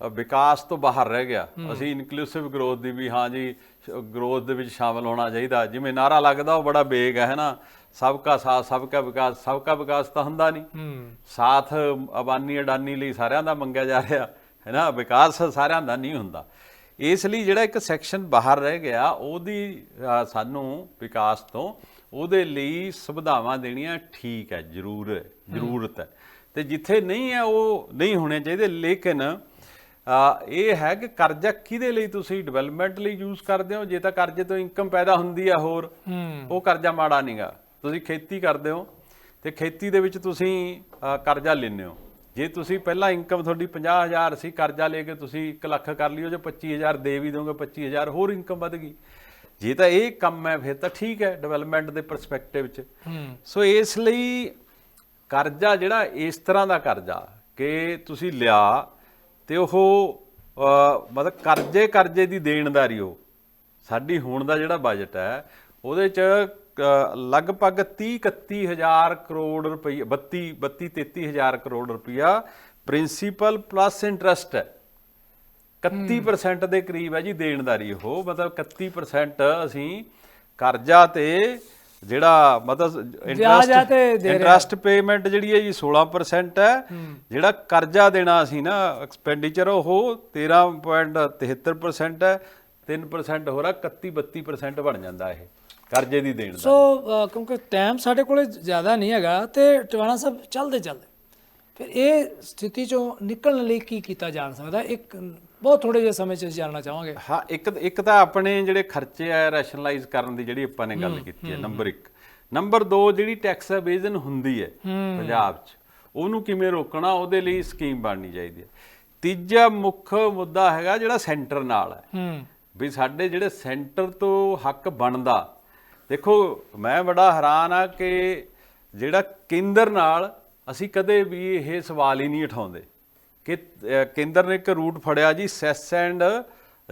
ਵਿਕਾਸ ਤੋਂ ਬਾਹਰ ਰਹਿ ਗਿਆ ਅਸੀਂ ਇਨਕਲੂਸਿਵ ਗਰੋਥ ਦੀ ਵੀ ਹਾਂ ਜੀ ਗਰੋਥ ਦੇ ਵਿੱਚ ਸ਼ਾਮਲ ਹੋਣਾ ਚਾਹੀਦਾ। ਜਿਵੇਂ ਨਾਰਾ ਲੱਗਦਾ ਉਹ ਬੜਾ ਬੇਗ ਹੈ ਨਾ ਸਬਕਾ ਸਾਥ ਸਬਕਾ ਵਿਕਾਸ ਸਬਕਾ ਵਿਕਾਸ ਤਾਂ ਹੁੰਦਾ ਨਹੀਂ। ਸਾਥ ਅਬਾਨੀ ਅਡਾਨੀ ਲਈ ਸਾਰਿਆਂ ਦਾ ਮੰਗਿਆ ਜਾ ਰਿਹਾ ਹੈ ਨਾ ਵਿਕਾਸ ਸਾਰਿਆਂ ਦਾ ਨਹੀਂ ਹੁੰਦਾ। ਇਸ ਲਈ ਜਿਹੜਾ ਇੱਕ ਸੈਕਸ਼ਨ ਬਾਹਰ ਰਹਿ ਗਿਆ ਉਹਦੀ ਸਾਨੂੰ ਵਿਕਾਸ ਤੋਂ ਉਹਦੇ ਲਈ ਸੁਵਿਧਾਵਾਂ ਦੇਣੀਆਂ ਠੀਕ ਹੈ ਜ਼ਰੂਰ ਜ਼ਰੂਰਤ ਹੈ। ਤੇ ਜਿੱਥੇ ਨਹੀਂ ਹੈ ਉਹ ਨਹੀਂ ਹੋਣੇ ਚਾਹੀਦੇ ਲੇਕਿਨ ਇਹ ਹੈ ਕਿ ਕਰਜ਼ਾ ਕਿਹਦੇ ਲਈ ਤੁਸੀਂ ਡਿਵੈਲਪਮੈਂਟ ਲਈ ਯੂਜ਼ ਕਰਦੇ ਹੋ? ਜੇ ਤਾਂ ਕਰਜ਼ੇ ਤੋਂ ਇਨਕਮ ਪੈਦਾ ਹੁੰਦੀ ਹੈ ਹੋਰ ਉਹ ਕਰਜ਼ਾ ਮਾੜਾ ਨਹੀਂਗਾ ਤੁਸੀਂ ਖੇਤੀ ਕਰਦੇ ਹੋ ਤੇ ਖੇਤੀ ਦੇ ਵਿੱਚ ਤੁਸੀਂ ਕਰਜ਼ਾ ਲੈਂਦੇ ਹੋ। ਜੇ ਤੁਸੀਂ ਪਹਿਲਾਂ ਇਨਕਮ ਤੁਹਾਡੀ 50000 ਸੀ ਕਰਜ਼ਾ ਲੈ ਕੇ ਤੁਸੀਂ 1 ਲੱਖ ਕਰ ਲਿਓ ਜੇ 25000 ਦੇ ਵੀ ਦੋਗੇ 25000 ਹੋਰ ਇਨਕਮ ਵੱਧ ਗਈ। ਜੇ ਤਾਂ ਇਹ ਕੰਮ ਹੈ ਫਿਰ ਤਾਂ ਠੀਕ ਹੈ ਡਿਵੈਲਪਮੈਂਟ ਦੇ ਪਰਸਪੈਕਟਿਵ 'ਚ। ਸੋ ਇਸ ਲਈ ਕਰਜ਼ਾ ਜਿਹੜਾ ਇਸ ਤਰ੍ਹਾਂ ਦਾ ਕਰਜ਼ਾ ਕਿ ਤੁਸੀਂ ਲਿਆ ਤੇ ਉਹ ਮਤਲਬ ਕਰਜ਼ੇ ਕਰਜ਼ੇ ਦੀ ਦੇਣਦਾਰੀ ਉਹ ਸਾਡੀ ਹੁਣ ਦਾ ਜਿਹੜਾ ਬਜਟ ਹੈ ਉਹਦੇ ਚ ਲਗਭਗ 30 31 ਹਜ਼ਾਰ ਕਰੋੜ ਰੁਪਏ 32 32 33 ਹਜ਼ਾਰ ਕਰੋੜ ਰੁਪਇਆ ਪ੍ਰਿੰਸੀਪਲ ਪਲੱਸ ਇੰਟਰਸਟ ਹੈ। 31% ਦੇ ਕਰੀਬ ਹੈ ਜੀ ਦੇਣਦਾਰੀ ਉਹ ਮਤਲਬ 31% ਅਸੀਂ ਕਰਜ਼ਾ ਤੇ ਜਿਹੜਾ ਮਤਲਬ ਰਿਹਾ। ਇੰਟਰਸਟ ਪੇਮੈਂਟ ਜਿਹੜੀ ਹੈ ਜੀ 16% ਹੈ। ਜਿਹੜਾ ਕਰਜ਼ਾ ਦੇਣਾ ਸੀ ਨਾ ਐਕਸਪੈਂਡੀਚਰ ਉਹ 13.73% ਹੈ। 3% ਹੋ ਰਿਹਾ 31 32% ਬਣ ਜਾਂਦਾ ਇਹ ਕਰਜ਼ੇ ਦੀ ਦੇਣ ਦਾ। ਸੋ ਕਿਉਂਕਿ ਟਾਈਮ ਸਾਡੇ ਕੋਲੇ ਜ਼ਿਆਦਾ ਨਹੀਂ ਹੈਗਾ ਤੇ ਟਵਾਣਾ ਸਾਹਿਬ ਚੱਲਦੇ ਚੱਲਦੇ। ਫਿਰ ਇਹ ਸਥਿਤੀ ਚੋਂ ਨਿਕਲਣ ਲਈ ਕੀ ਕੀਤਾ ਜਾ ਸਕਦਾ? ਇੱਕ ਬਹੁਤ ਥੋੜੇ ਜਿਹੇ ਸਮੇਂ ਚ ਜਾਣਨਾ ਚਾਹਾਂਗੇ। ਹਾਂ ਇੱਕ ਇੱਕ ਤਾਂ ਆਪਣੇ ਜਿਹੜੇ ਖਰਚੇ ਆ ਰੈਸ਼ਨਲਾਈਜ਼ ਕਰਨ ਦੀ ਜਿਹੜੀ ਆਪਾਂ ਨੇ ਗੱਲ ਕੀਤੀ ਹੈ ਨੰਬਰ 1 ਨੰਬਰ 2 ਜਿਹੜੀ ਟੈਕਸ ਐਵੇਜ਼ਨ ਹੁੰਦੀ ਹੈ ਪੰਜਾਬ 'ਚ ਉਹਨੂੰ ਕਿਵੇਂ ਰੋਕਣਾ ਉਹਦੇ ਲਈ ਸਕੀਮ ਬਣਨੀ ਚਾਹੀਦੀ ਹੈ। ਤੀਜਾ ਮੁੱਖ ਮੁੱਦਾ ਹੈਗਾ ਜਿਹੜਾ ਸੈਂਟਰ ਨਾਲ ਹੂੰ। ਵੀ ਸਾਡੇ ਜਿਹੜੇ ਸੈਂਟਰ ਤੋਂ ਹੱਕ ਬਣਦਾ ਦੇਖੋ ਮੈਂ ਬੜਾ ਹੈਰਾਨ ਆ ਕਿ ਜਿਹੜਾ ਕੇਂਦਰ ਨਾਲ ਅਸੀਂ ਕਦੇ ਵੀ ਇਹ ਸਵਾਲ ਹੀ ਨਹੀਂ ਉਠਾਉਂਦੇ। ਕਿ ਕੇਂਦਰ ਨੇ ਇੱਕ ਰੂਟ ਫੜਿਆ ਜੀ ਸੈਸ ਐਂਡ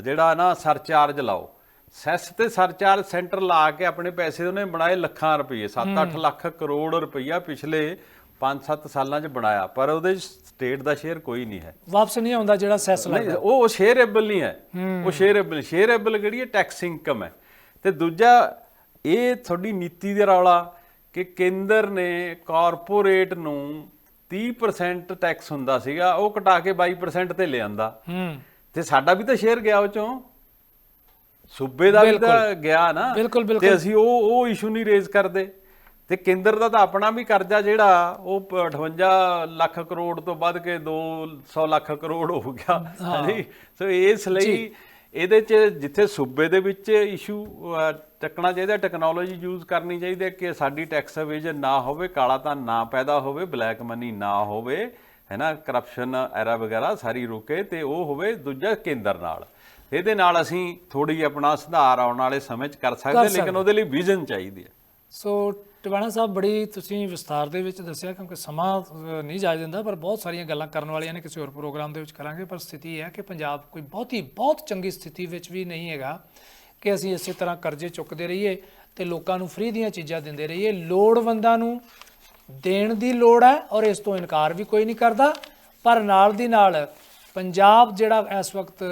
ਜਿਹੜਾ ਨਾ ਸਰਚਾਰਜ ਲਾਓ। ਸੈਸ ਤੇ ਸਰਚਾਰਜ ਸੈਂਟਰ ਲਾ ਕੇ ਆਪਣੇ ਪੈਸੇ ਉਹਨੇ ਬਣਾਏ ਲੱਖਾਂ ਰੁਪਏ 7-8 ਲੱਖ ਕਰੋੜ ਰੁਪਈਆ ਪਿਛਲੇ 5-7 ਸਾਲਾਂ 'ਚ ਬਣਾਇਆ ਪਰ ਉਹਦੇ ਸਟੇਟ ਦਾ ਸ਼ੇਅਰ ਕੋਈ ਨਹੀਂ ਹੈ। ਵਾਪਸ ਨਹੀਂ ਆਉਂਦਾ ਜਿਹੜਾ ਸੈਸ ਲੱਗਦਾ। ਉਹ ਸ਼ੇਅਰੇਬਲ ਨਹੀਂ ਹੈ। ਉਹ ਸ਼ੇਅਰੇਬਲ ਸ਼ੇਅਰੇਬਲ ਕਿਹੜੀ ਹੈ? ਟੈਕਸ ਇਨਕਮ ਹੈ। ਤੇ ਦੂਜਾ ਇਹ ਤੁਹਾਡੀ ਨੀਤੀ ਦੇ ਰੌਲਾ ਕਿ ਕੇਂਦਰ ਨੇ ਕਾਰਪੋਰੇਟ ਨੂੰ 30% ਟੈਕਸ ਹੁੰਦਾ ਸੀਗਾ ਉਹ ਘਟਾ ਕੇ 22% ਤੇ ਲਿਆਂਦਾ ਹੂੰ। ਤੇ ਸਾਡਾ ਵੀ ਤਾਂ ਸ਼ੇਅਰ ਗਿਆ ਉਹ ਚੋਂ। ਸੂਬੇ ਦਾ ਵੀ ਤਾਂ ਗਿਆ ਨਾ। ਬਿਲਕੁਲ, ਬਿਲਕੁਲ। ਤੇ ਅਸੀਂ ਉਹ ਉਹ ਇਸ਼ੂ ਨਹੀਂ ਰੇਜ਼ ਕਰਦੇ। ਤੇ ਕੇਂਦਰ ਦਾ ਤਾਂ ਆਪਣਾ ਵੀ ਕਰਜ਼ਾ ਜਿਹੜਾ ਉਹ ਪ- 58 ਲੱਖ ਕਰੋੜ ਤੋਂ ਵੱਧ ਕੇ 200 ਲੱਖ ਕਰੋੜ ਹੋ ਗਿਆ। ਹਾਂਜੀ। ਸੋ ਇਸ ਲਈ ਇਹਦੇ ਚ ਜਿੱਥੇ ਸੂਬੇ ਦੇ ਵਿੱਚ ਇਸ਼ੂ ਚੱਕਣਾ ਚਾਹੀਦਾ ਟੈਕਨੋਲੋਜੀ ਯੂਜ਼ ਕਰਨੀ ਚਾਹੀਦੀ ਹੈ ਕਿ ਸਾਡੀ ਟੈਕਸ ਅਵੇਜਨ ਨਾ ਹੋਵੇ ਕਾਲਾ ਧਨ ਨਾ ਪੈਦਾ ਹੋਵੇ ਬਲੈਕ ਮਨੀ ਨਾ ਹੋਵੇ ਹੈਨਾ ਕਰਪਸ਼ਨ ਐਰਾ ਵਗੈਰਾ ਸਾਰੀ ਰੁਕੇ ਤੇ ਉਹ ਹੋਵੇ ਦੂਜਾ ਕੇਂਦਰ ਨਾਲ। ਇਹਦੇ ਨਾਲ ਅਸੀਂ ਥੋੜੀ ਆਪਣਾ ਸੁਧਾਰ ਆਉਣ ਵਾਲੇ ਸਮੇਂ 'ਚ ਕਰ ਸਕਦੇ ਲੇਕਿਨ ਉਹਦੇ ਲਈ ਵਿਜ਼ਨ ਚਾਹੀਦੀ ਹੈ। ਸੋ ਟਵਾਣਾ ਸਾਹਿਬ ਬੜੀ ਤੁਸੀਂ ਵਿਸਥਾਰ ਦੇ ਵਿੱਚ ਦੱਸਿਆ ਕਿਉਂਕਿ ਸਮਾਂ ਨਹੀਂ ਜਾਇ ਦਿੰਦਾ ਪਰ ਬਹੁਤ ਸਾਰੀਆਂ ਗੱਲਾਂ ਕਰਨ ਵਾਲੀਆਂ ਨੇ ਕਿਸੇ ਹੋਰ ਪ੍ਰੋਗਰਾਮ ਦੇ ਵਿੱਚ ਕਰਾਂਗੇ ਪਰ ਸਥਿਤੀ ਇਹ ਹੈ ਕਿ ਪੰਜਾਬ ਕੋਈ ਬਹੁਤੀ ਬਹੁਤ ਚੰਗੀ ਸਥਿਤੀ ਵਿੱਚ ਵੀ ਨਹੀਂ ਹੈਗਾ। ਕਿ ਅਸੀਂ ਇਸੇ ਤਰ੍ਹਾਂ ਕਰਜ਼ੇ ਚੁੱਕਦੇ ਰਹੀਏ ਤੇ ਲੋਕਾਂ ਨੂੰ ਫ੍ਰੀ ਦੀਆਂ ਚੀਜ਼ਾਂ ਦਿੰਦੇ ਰਹੀਏ। ਲੋੜਵੰਦਾਂ ਨੂੰ ਦੇਣ ਦੀ ਲੋੜ ਹੈ ਔਰ ਇਸ ਤੋਂ ਇਨਕਾਰ ਵੀ ਕੋਈ ਨਹੀਂ ਕਰਦਾ। ਪਰ ਨਾਲ ਦੀ ਨਾਲ ਪੰਜਾਬ ਜਿਹੜਾ ਇਸ ਵਕਤ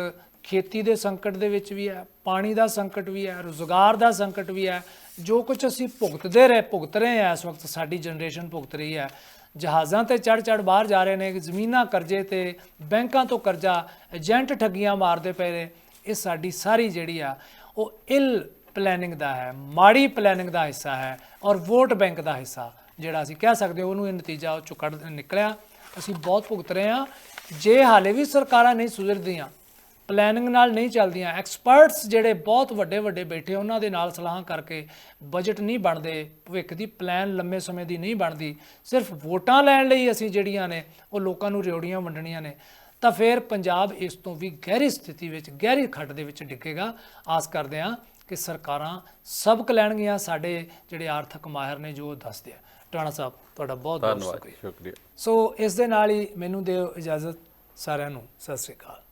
ਖੇਤੀ ਦੇ ਸੰਕਟ ਦੇ ਵਿੱਚ ਵੀ ਹੈ, ਪਾਣੀ ਦਾ ਸੰਕਟ ਵੀ ਹੈ, ਰੋਜ਼ਗਾਰ ਦਾ ਸੰਕਟ ਵੀ ਹੈ, ਜੋ ਕੁਝ ਅਸੀਂ ਭੁਗਤਦੇ ਰਹੇ, ਭੁਗਤ ਰਹੇ ਹਾਂ ਇਸ ਵਕਤ ਸਾਡੀ ਜਨਰੇਸ਼ਨ ਭੁਗਤ ਰਹੀ ਹੈ। ਜਹਾਜ਼ਾਂ ਤੇ ਚੜ ਚੜ ਬਾਹਰ ਜਾ ਰਹੇ ਨੇ, ਜ਼ਮੀਨਾਂ ਕਰਜ਼ੇ ਤੇ, ਬੈਂਕਾਂ ਤੋਂ ਕਰਜ਼ਾ, ਏਜੰਟ ਠੱਗੀਆਂ ਮਾਰਦੇ ਪਏ ਨੇ, ਇਹ ਸਾਡੀ ਸਾਰੀ ਜਿਹੜੀ ਆ ਉਹ ਇਲ ਪਲੈਨਿੰਗ ਦਾ ਹੈ, ਮਾੜੀ ਪਲੈਨਿੰਗ ਦਾ ਹਿੱਸਾ ਹੈ ਔਰ ਵੋਟ ਬੈਂਕ ਦਾ ਹਿੱਸਾ, ਜਿਹੜਾ ਅਸੀਂ ਕਹਿ ਸਕਦੇ ਉਹਨੂੰ ਇਹ ਨਤੀਜਾ ਉਹ ਚੋਂ ਨਿਕਲਿਆ। ਅਸੀਂ ਬਹੁਤ ਭੁਗਤ ਰਹੇ ਹਾਂ। ਜੇ ਹਾਲੇ ਵੀ ਸਰਕਾਰਾਂ ਨਹੀਂ ਸੁਧਰਦੀਆਂ ਪਲੈਨਿੰਗ ਨਾਲ ਨਹੀਂ ਚੱਲਦੀਆਂ ਐਕਸਪਰਟਸ ਜਿਹੜੇ ਬਹੁਤ ਵੱਡੇ ਵੱਡੇ ਬੈਠੇ ਉਹਨਾਂ ਦੇ ਨਾਲ ਸਲਾਹਾਂ ਕਰਕੇ ਬਜਟ ਨਹੀਂ ਬਣਦੇ, ਭਵਿੱਖ ਦੀ ਪਲਾਨ ਲੰਮੇ ਸਮੇਂ ਦੀ ਨਹੀਂ ਬਣਦੀ, ਸਿਰਫ ਵੋਟਾਂ ਲੈਣ ਲਈ ਅਸੀਂ ਜਿਹੜੀਆਂ ਨੇ, ਉਹ ਲੋਕਾਂ ਨੂੰ ਰਿਓੜੀਆਂ ਵੰਡਣੀਆਂ ਨੇ। ਤਾਂ ਫਿਰ ਪੰਜਾਬ ਇਸ ਤੋਂ ਵੀ ਗਹਿਰੀ ਸਥਿਤੀ ਵਿੱਚ ਗਹਿਰੀ ਖੱਡ ਦੇ ਵਿੱਚ ਡਿੱਗੇਗਾ। ਆਸ ਕਰਦੇ ਹਾਂ ਕਿ ਸਰਕਾਰਾਂ ਸਬਕ ਲੈਣਗੀਆਂ ਸਾਡੇ ਜਿਹੜੇ ਆਰਥਿਕ ਮਾਹਿਰ ਨੇ ਜੋ ਦੱਸਦੇ ਆ। ਟਾਣਾ ਸਾਹਿਬ ਤੁਹਾਡਾ ਬਹੁਤ ਬਹੁਤ ਸ਼ੁਕਰੀਆ। ਸੋ ਇਸ ਦੇ ਨਾਲ ਹੀ ਮੈਨੂੰ ਦਿਓ ਇਜਾਜ਼ਤ। ਸਾਰਿਆਂ ਨੂੰ ਸਤਿ ਸ੍ਰੀ ਅਕਾਲ।